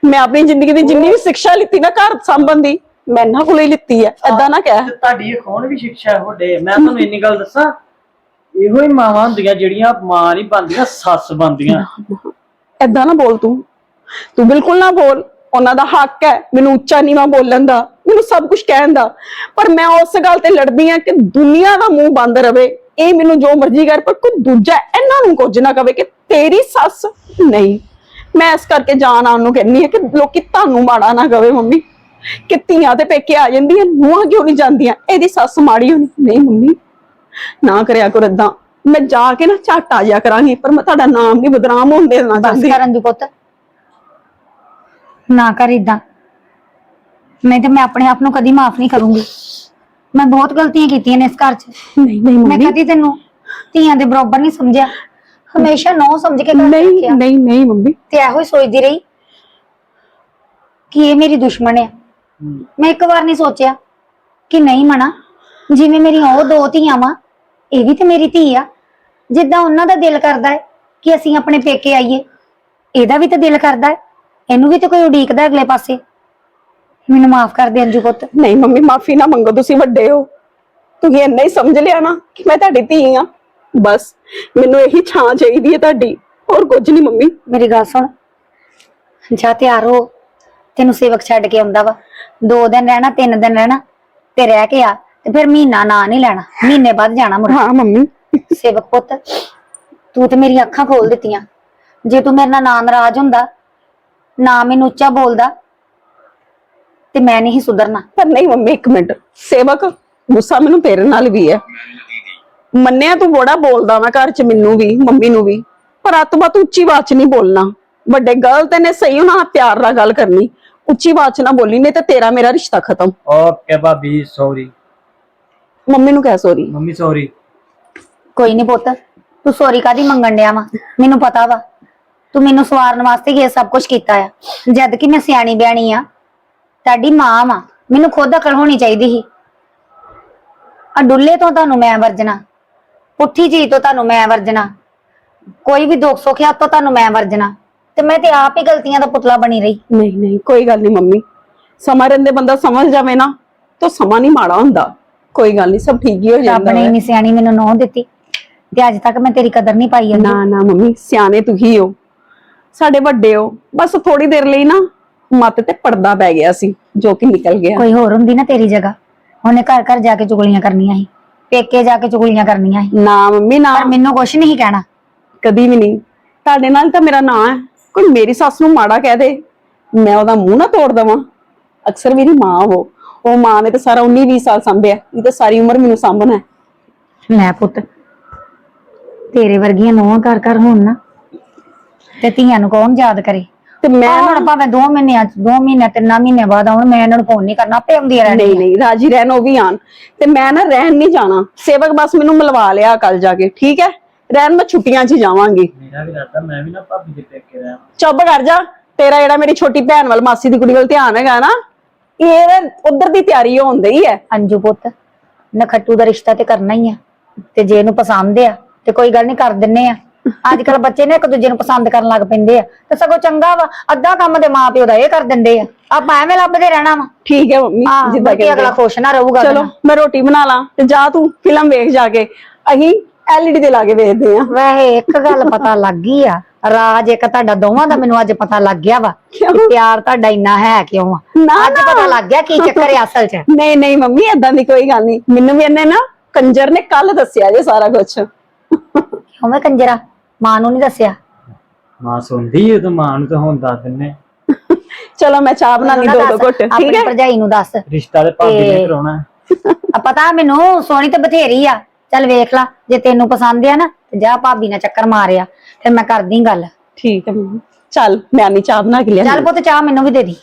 ਮੈਂ ਆਪਣੀ ਜ਼ਿੰਦਗੀ ਦੀ ਜਿੰਨੀ ਵੀ ਸਿੱਖਿਆ ਲਿੱਤੀ ਨਾ ਘਰ ਸੰਬੰਧੀ ਦੀ ਮੈਂ ਇਹਨਾਂ ਕੋਲੇ ਲਿੱਤੀ ਹੈ ਏਦਾਂ ਨਾ ਕਹਿ। ਤੁਹਾਡੀ ਕੌਣ ਵੀ ਸਿੱਖਿਆ ਹੈ ਵੱਡੇ? ਮੈਂ ਤੁਹਾਨੂੰ ਇੰਨੀ ਗੱਲ ਦੱਸਾਂ ਇਹੋ ਹੀ ਮਾਵਾਂ ਹੁੰਦੀਆਂ ਜਿਹੜੀਆਂ ਮਾਂ ਨਹੀਂ ਬਣਦੀਆਂ ਸੱਸ ਬਣਦੀਆਂ। ਏਦਾਂ ਨਾ ਬੋਲ ਤੂੰ। ਤੂੰ ਬਿਲਕੁਲ ਨਾ ਬੋਲ। ਉਹਨਾਂ ਦਾ ਹੱਕ ਹੈ। ਮੈਨੂੰ ਉੱਚਾ ਨੀਵਾਂ ਬੋਲਣ ਦਾ। ਮੈਨੂੰ ਸਭ ਕੁਝ ਕਹਿਣ ਦਾ। ਪਰ ਮੈਂ ਉਸ ਗੱਲ ਤੇ ਲੜਦੀ ਆ ਕਿ ਦੁਨੀਆ ਦਾ ਮੂੰਹ ਬੰਦ ਰਵੇ। ਇਹ ਮੈਨੂੰ ਜੋ ਮਰਜ਼ੀ ਕਰ ਪਰ ਕੋਈ ਦੂਜਾ ਇਹਨਾਂ ਨੂੰ ਕੁਝ ਨਾ ਕਵੇ ਕਿ ਤੇਰੀ ਸੱਸ ਨਹੀਂ। ਮੈਂ ਇਸ ਕਰਕੇ ਜਾਣ ਆਉਣ ਨੂੰ ਕਹਿੰਨੀ ਆ ਕਿ ਲੋਕੀ ਤੁਹਾਨੂੰ ਮਾੜਾ ਨਾ ਕਵੇ ਮੰਮੀ। ਕਿ ਧੀਆਂ ਤੇ ਪੇਕੇ ਆ ਜਾਂਦੀਆਂ ਨੂੰਹਾਂ ਕਿਉਂ ਨਹੀਂ ਜਾਂਦੀਆਂ? ਇਹਦੀ ਸੱਸ ਮਾੜੀ ਹੋਣੀ। ਨਹੀਂ ਮੰਮੀ ਨਾ ਕਰਿਆ ਕਰੋ ਮੈਂ ਜਾ ਕੇ ਨਾ ਝੱਟ ਆ ਜਾ ਕਰਾਂਗੀ ਪਰ ਮੈਂ ਤੁਹਾਡਾ ਨਾਮ ਨਹੀਂ ਬਦਨਾਮ ਹੋਣ ਦੇਣਾ ਚਾਹੁੰਦੀ। ਕਰਨ ਦੀ ਪੁੱਤ। ਨਾ ਕਰ ਇਦਾਂ ਮੈਂ ਤੇ ਮੈਂ ਆਪਣੇ ਆਪ ਨੂੰ ਕਦੀ ਮਾਫ ਨਹੀਂ ਕਰੂੰਗੀ। ਮੈਂ ਬਹੁਤ ਗਲਤੀਆਂ ਕੀਤੀਆਂ ਨੇ ਇਸ ਘਰ 'ਚ। ਨਹੀਂ ਨਹੀਂ ਮੈਂ ਮੰਮੀ। ਕਦੀ ਤੈਨੂੰ ਧੀਆਂ ਦੇ ਬਰਾਬਰ ਨਹੀਂ ਸਮਝਿਆ। ਹਮੇਸ਼ਾ ਨੌ ਸਮਝ ਕੇ ਘਰ ਨਹੀਂ ਨਹੀਂ ਨਹੀਂ ਮੰਮੀ। ਤੇ ਇਹੋ ਹੀ ਸੋਚਦੀ ਰਹੀ ਕਿ ਇਹ ਮੇਰੀ ਦੁਸ਼ਮਣ ਹੈ ਮੈਂ ਇੱਕ ਵਾਰ ਨਹੀਂ ਸੋਚਿਆ ਕਿ ਨਹੀਂ ਮਣਾ ਜਿਵੇਂ ਮੇਰੀਆਂ ਉਹ ਦੋ ਧੀਆਂ ਵਾ ਇਹ ਵੀ ਤੇ ਮੇਰੀ ਧੀ ਆ। ਜਿੱਦਾਂ ਉਹਨਾਂ ਦਾ ਦਿਲ ਕਰਦਾ ਹੈ ਕਿ ਅਸੀਂ ਆਪਣੇ ਪੇਕੇ ਆਈਏ ਇਹਦਾ ਵੀ ਤਾਂ ਦਿਲ ਕਰਦਾ ਹੈ। ਇਹਨੂੰ ਵੀ ਤਾਂ ਕੋਈ ਉਡੀਕਦਾ ਅਗਲੇ ਪਾਸੇ? ਮੈਨੂੰ ਮਾਫ ਕਰ ਦੇ ਅੰਜੂ ਪੁੱਤ। ਨਹੀਂ ਮੰਮੀ ਮਾਫੀ ਨਾ ਮੰਗੋ ਤੁਸੀਂ ਵੱਡੇ ਹੋ। ਤੁਸੀਂ ਇੰਨਾ ਹੀ ਸਮਝ ਲਿਆ ਨਾ ਕਿ ਮੈਂ ਤੁਹਾਡੀ ਧੀ ਆ। ਬਸ ਮੈਨੂੰ ਇਹੀ ਛਾਂ ਚਾਹੀਦੀ ਹੈ ਤੁਹਾਡੀ ਹੋਰ ਕੁਝ ਨਹੀਂ ਮੰਮੀ। ਮੇਰੀ ਗੱਲ ਸੁਣ। ਜਾ ਤਿਆਰ ਹੋ। ਤੈਨੂੰ ਸੇਵਕ ਛੱਡ ਕੇ ਆਉਂਦਾ ਵਾ। ਦੋ ਦਿਨ ਰਹਿਣਾ ਤਿੰਨ ਦਿਨ ਰਹਿਣਾ ਤੇ ਰਹਿ ਕੇ ਆ ਤੇ ਫਿਰ ਮਹੀਨਾ ਨਾ ਨਹੀਂ ਲੈਣਾ। ਮਹੀਨੇ ਬਾਅਦ ਜਾਣਾ ਮੁੜ ਹਾਂ ਮੰਮੀ। ਸੇਵਕ ਪੁੱਤ ਤੂੰ ਤੇ ਮੇਰੀਆਂ ਅੱਖਾਂ ਖੋਲ ਦਿੱਤੀਆਂ। ਜੇ ਤੂੰ ਮੇਰੇ ਨਾਲ ਨਾ ਨਾਰਾਜ਼ ਹੁੰਦਾ ਨਾ ਮੈਨੂੰ ਉੱਚਾ ਬੋਲਦਾ ਤੇ ਮੈਂ ਨਹੀਂ ਸੁਧਰਨਾ। ਪਰ ਨਹੀਂ ਮੰਮੀ ਇੱਕ ਮਿੰਟ। ਸੇਵਕ ਗੁੱਸਾ ਮੈਨੂੰ ਤੇਰੇ ਨਾਲ ਵੀ ਹੈ। ਮੰਨਿਆ ਤੂੰ ਬੜਾ ਬੋਲਦਾ ਮੈਂ ਘਰ 'ਚ ਮੈਨੂੰ ਵੀ ਮੰਮੀ ਨੂੰ ਵੀ। ਪਰ ਅੱਤ ਬਾਤ ਉੱਚੀ ਆਵਾਜ਼ 'ਚ ਨਹੀਂ ਬੋਲਣਾ। ਵੱਡੇ ਗਲਤ ਨੇ ਸਹੀ ਉਹਨਾਂ ਨਾਲ ਪਿਆਰ ਨਾਲ ਗੱਲ ਕਰਨੀ। ਉੱਚੀ ਆਵਾਜ਼ 'ਚ ਨਾ ਬੋਲੀ ਨਹੀਂ ਤੇ ਤੇਰਾ ਮੇਰਾ ਰਿਸ਼ਤਾ ਖਤਮ। ਓਕੇ ਭਾਬੀ ਸੌਰੀ ਮੰਮੀ ਨੂੰ ਕਹਿ ਸੋਰੀ ਮੰਮੀ ਸੌਰੀ ਕੋਈ ਨਹੀਂ ਪੁੱਤ ਤੂੰ ਸੋਰੀ ਕਾਦੀ ਮੰਗਣ ਡਿਆ ਵਾ? ਮੈਨੂੰ ਪਤਾ ਵਾ। ਤੂੰ ਮੈਨੂੰ ਸਵਾਰਨ ਵਾਸਤੇ ਇਹ ਸਭ ਕੁਝ ਕੀਤਾ ਆ। ਜਦ ਕਿ ਮੈਂ ਸਿਆਣੀ ਬਿਆਣੀ ਆ। ਤੁਹਾਡੀ ਮਾਂ ਵਾ। ਮੈਨੂੰ ਖੁਦ ਅਕਲ ਹੋਣੀ ਚਾਹੀਦੀ ਸੀ। ਆ ਡੁੱਲੇ ਤੋਂ ਤੁਹਾਨੂੰ ਮੈਂ ਵਰਜਣਾ। ਪੁੱਠੀ ਚੀਜ਼ ਤੋਂ ਤੁਹਾਨੂੰ ਮੈਂ ਵਰਜਣਾ। ਕੋਈ ਵੀ ਦੁੱਖ ਸੁੱਖ ਆ ਤੋਂ ਤੁਹਾਨੂੰ ਮੈਂ ਵਰਜਣਾ। ਤੇ ਮੈਂ ਤੇ ਆਪ ਹੀ ਗਲਤੀਆਂ ਦਾ ਪੁਤਲਾ ਬਣੀ ਰਹੀ। ਨਹੀਂ ਨਹੀਂ ਕੋਈ ਗੱਲ ਨਹੀਂ ਮੰਮੀ। ਸਮਾਂ ਰਹਿੰਦੇ ਬੰਦਾ ਸਮਝ ਜਾਵੇ ਨਾ ਤਾਂ ਸਮਾਂ ਨਹੀਂ ਮਾੜਾ ਹੁੰਦਾ। ਕੋਈ ਗੱਲ ਨਹੀਂ ਸਭ ਠੀਕ ਹੀ ਹੋ ਰੱਬ ਜਾਂਦਾ ਨੇ ਹੈ। ਇੰਨੀ ਸਿਆਣੀ ਮੈਨੂੰ ਨੋਹ ਦਿੱਤੀ। ਤੇ ਅੱਜ ਤੱਕ ਮੈਂ ਤੇਰੀ ਕਦਰ ਨਹੀਂ ਪਾਈ। ਨਾ ਨਾ ਮੰਮੀ ਸਿਆਣੇ ਤੁਸੀਂ ਹੋ। ਸਾਡੇ ਵੱਡੇ ਹੋ ਬਸ ਥੋੜੀ ਦੇਰ ਲਈ ਨਾ ਮੱਤ ਤੇ ਪਰਦਾ ਪੈ ਗਿਆ ਸੀ ਜੋ ਕਿ ਨਿਕਲ ਗਿਆ। ਕੋਈ ਹੋਰ ਹੁੰਦੀ ਨਾ ਤੇਰੀ ਜਗ੍ਹਾ ਉਹਨੇ ਘਰ ਘਰ ਜਾ ਕੇ ਚੁਗਲੀਆਂ ਕਰਨੀਆਂ ਸੀ ਪੇਕੇ ਜਾ ਕੇ ਚੁਗਲੀਆਂ ਕਰਨੀਆਂ ਸੀ। ਨਾ ਮੰਮੀ ਨਾ। ਪਰ ਮੈਨੂੰ ਕੁਛ ਨਹੀਂ ਕਹਿਣਾ। ਕਦੀ ਵੀ ਨਹੀਂ। ਤੁਹਾਡੇ ਨਾਲ ਤਾਂ ਮੇਰਾ ਨਾਂ ਹੈ ਕੋਈ ਮੇਰੀ ਸੱਸ ਨੂੰ ਮਾੜਾ ਕਹਿ ਦੇ ਮੈਂ ਉਹਦਾ ਮੂੰਹ ਨਾ ਤੋੜ ਦਵਾਂ। ਅਕਸਰ ਮੇਰੀ ਮਾਂ ਉਹ ਉਹ ਮਾਂ ਨੇ ਤਾਂ ਸਾਰਾ 19 20 ਸਾਲ ਸੰਭਿਆ ਇਹ ਤਾਂ ਸਾਰੀ ਉਮਰ ਮੈਨੂੰ ਸਾਂਭਣਾ ਹੈ। ਲੈ ਪੁੱਤ ਤੇਰੇ ਵਰਗੀਆਂ ਨੋਹਾਂ ਘਰ ਘਰ ਹੋਣ ਨਾ ਤੇ ਧੀਆਂ ਨੂੰ ਕੌਣ ਯਾਦ ਕਰੇ? ਤੇ ਮੈਂ ਹੁਣ ਭਾਵੇਂ 2 ਮਹੀਨਿਆਂ ਚ 2 ਮਹੀਨੇ ਤਿੰਨ ਮਹੀਨੇ ਬਾਅਦ ਆਉਣ ਮੈਂ ਇਹਨਾਂ ਨੂੰ ਫੋਨ ਨਹੀਂ ਕਰਨਾ ਆਪੇ ਆਉਂਦੀਆਂ ਨਹੀਂ ਰਹਿਣਗੀਆਂ। ਨਹੀਂ ਰਾਜੀ ਰਹਿਣ ਉਹ ਵੀ ਆਣ ਤੇ ਮੈਂ ਨਾ ਰਹਿਣ ਨਹੀਂ ਜਾਣਾ। ਸੇਵਕ ਬਸ ਮੈਨੂੰ ਮਿਲਵਾ ਲਿਆ ਕੱਲ ਜਾ ਕੇ ਠੀਕ ਹੈ? ਰਹਿਣ ਮੈਂ ਛੁੱਟੀਆਂ 'ਚ ਹੀ ਜਾਵਾਂਗੀ। ਮੇਰਾ ਵੀ ਇਰਾਦਾ ਮੈਂ ਵੀ ਨਾ ਭਾਬੀ ਦੇ ਪੇਕੇ ਰਹਿਣਾ। ਚੁੱਪ ਕਰ ਜਾ ਤੇਰਾ ਜਿਹੜਾ ਮੇਰੀ ਛੋਟੀ ਭੈਣ ਵੱਲ ਮਾਸੀ ਦੀ ਕੁੜੀ ਵੱਲ ਧਿਆਨ ਹੈਗਾ ਨਾ ਇਹ ਉਧਰ ਦੀ ਤਿਆਰੀ ਹੋਣ ਡਈ ਹੈ। ਅੰਜੂ ਪੁੱਤ ਨਖੱਟੂ ਦਾ ਰਿਸ਼ਤਾ ਤੇ ਕਰਨਾ ਹੀ ਆ। ਤੇ ਜੇ ਇਹਨੂੰ ਪਸੰਦ ਆ ਤੇ ਕੋਈ ਗੱਲ ਨਹੀਂ ਕਰ ਦਿੰਨੇ ਆ। ਅੱਜ ਕੱਲ ਬੱਚੇ ਨੇ ਇੱਕ ਦੂਜੇ ਨੂੰ ਪਸੰਦ ਕਰਨ ਲੱਗ ਪੈਂਦੇ ਆ ਤੇ ਸਗੋਂ ਚੰਗਾ ਵਾ ਅੱਧਾ ਕੰਮ ਤੇ ਮਾਂ ਪਿਓ ਦਾ ਇਹ ਕਰ ਦਿੰਦੇ ਆ। ਆਪਾਂ ਐਵੇਂ ਲੱਭਦੇ ਰਹਿਣਾ ਵਾ। ਠੀਕ ਹੈ ਮੰਮੀ ਹਾਂ ਜਿੱਦਾਂ ਕਿ ਅਗਲਾ ਖੁਸ਼ ਨਾ ਰਹੂਗਾ ਚਲੋ ਮੈਂ ਰੋਟੀ ਬਣਾ ਲਾਂ ਤੇ ਜਾ ਤੂੰ ਫਿਲਮ ਵੇਖ ਜਾ ਕੇ। ਅਸੀਂ ਐਲਈਡੀ ਤੇ ਲਾ ਕੇ ਵੇਖਦੇ ਆ ਵੈਸੇ ਇੱਕ ਗੱਲ ਪਤਾ ਲੱਗ ਗਈ ਆ ਰਾਜ ਇੱਕ ਤੁਹਾਡਾ ਦੋਵਾਂ ਦਾ ਮੈਨੂੰ ਅੱਜ ਪਤਾ ਲੱਗ ਗਿਆ ਵਾ ਪਿਆਰ ਤੁਹਾਡਾ ਇੰਨਾ ਹੈ ਕਿਉਂ ਆ? ਅੱਜ। ਪਤਾ ਲੱਗ ਗਿਆ ਕੀ ਚੱਕਰ ਹੈ ਅਸਲ 'ਚ। ਨਹੀਂ ਨਹੀਂ ਮੰਮੀ ਏਦਾਂ ਦੀ ਕੋਈ ਗੱਲ ਨਹੀਂ। ਮੈਨੂੰ ਵੀ ਇਹਨੇ ਨਾ ਕੰਜਰ ਨੇ ਕੱਲ ਦੱਸਿਆ ਜੇ ਸਾਰਾ ਕੁਝ ਉਵੇਂ ਕੰਜਰਾ ਮਾਂ ਨੂੰ ਨਹੀਂ ਦੱਸਿਆ? ਮਾਂ ਸੁਣਦੀ ਉਹ ਤਾਂ ਮਾਂ ਨੂੰ ਤਾਂ ਹੁਣ ਦੱਸ ਦਿੰਨੇ ਚਲੋ ਮੈਂ ਚਾਹ ਬਣਾਣੀ ਦੋ ਦੋ ਘੁੱਟ ਠੀਕ ਆਪਣੀ ਹੈ? ਭਰਜਾਈ ਨੂੰ ਦੱਸ। ਰਿਸ਼ਤਾ ਤੇ ਭਾਬੀ ਨੇ ਕਰਾਉਣਾ। ਆ ਪਤਾ ਮੈਨੂੰ ਸੋਹਣੀ ਤੇ ਬਥੇਰੀ ਆ। ਚੱਲ ਵੇਖ ਲਾ ਜੇ ਤੈਨੂੰ ਪਸੰਦ ਆ ਨਾ ਤੇ ਜਾ ਭਾਬੀ ਨਾਲ ਚੱਕਰ ਮਾਰਿਆ ਫਿਰ ਮੈਂ ਕਰਦੀ ਗੱਲ। ਠੀਕ ਹੈ ਚੱਲ ਮੈਂ ਨਹੀਂ ਚਾਹ ਬਣਾ ਕੇ ਲਿਆ ਚੱਲ ਪੁੱਤ ਚਾਹ ਮੈਨੂੰ ਵੀ ਦੇ ਦੀ।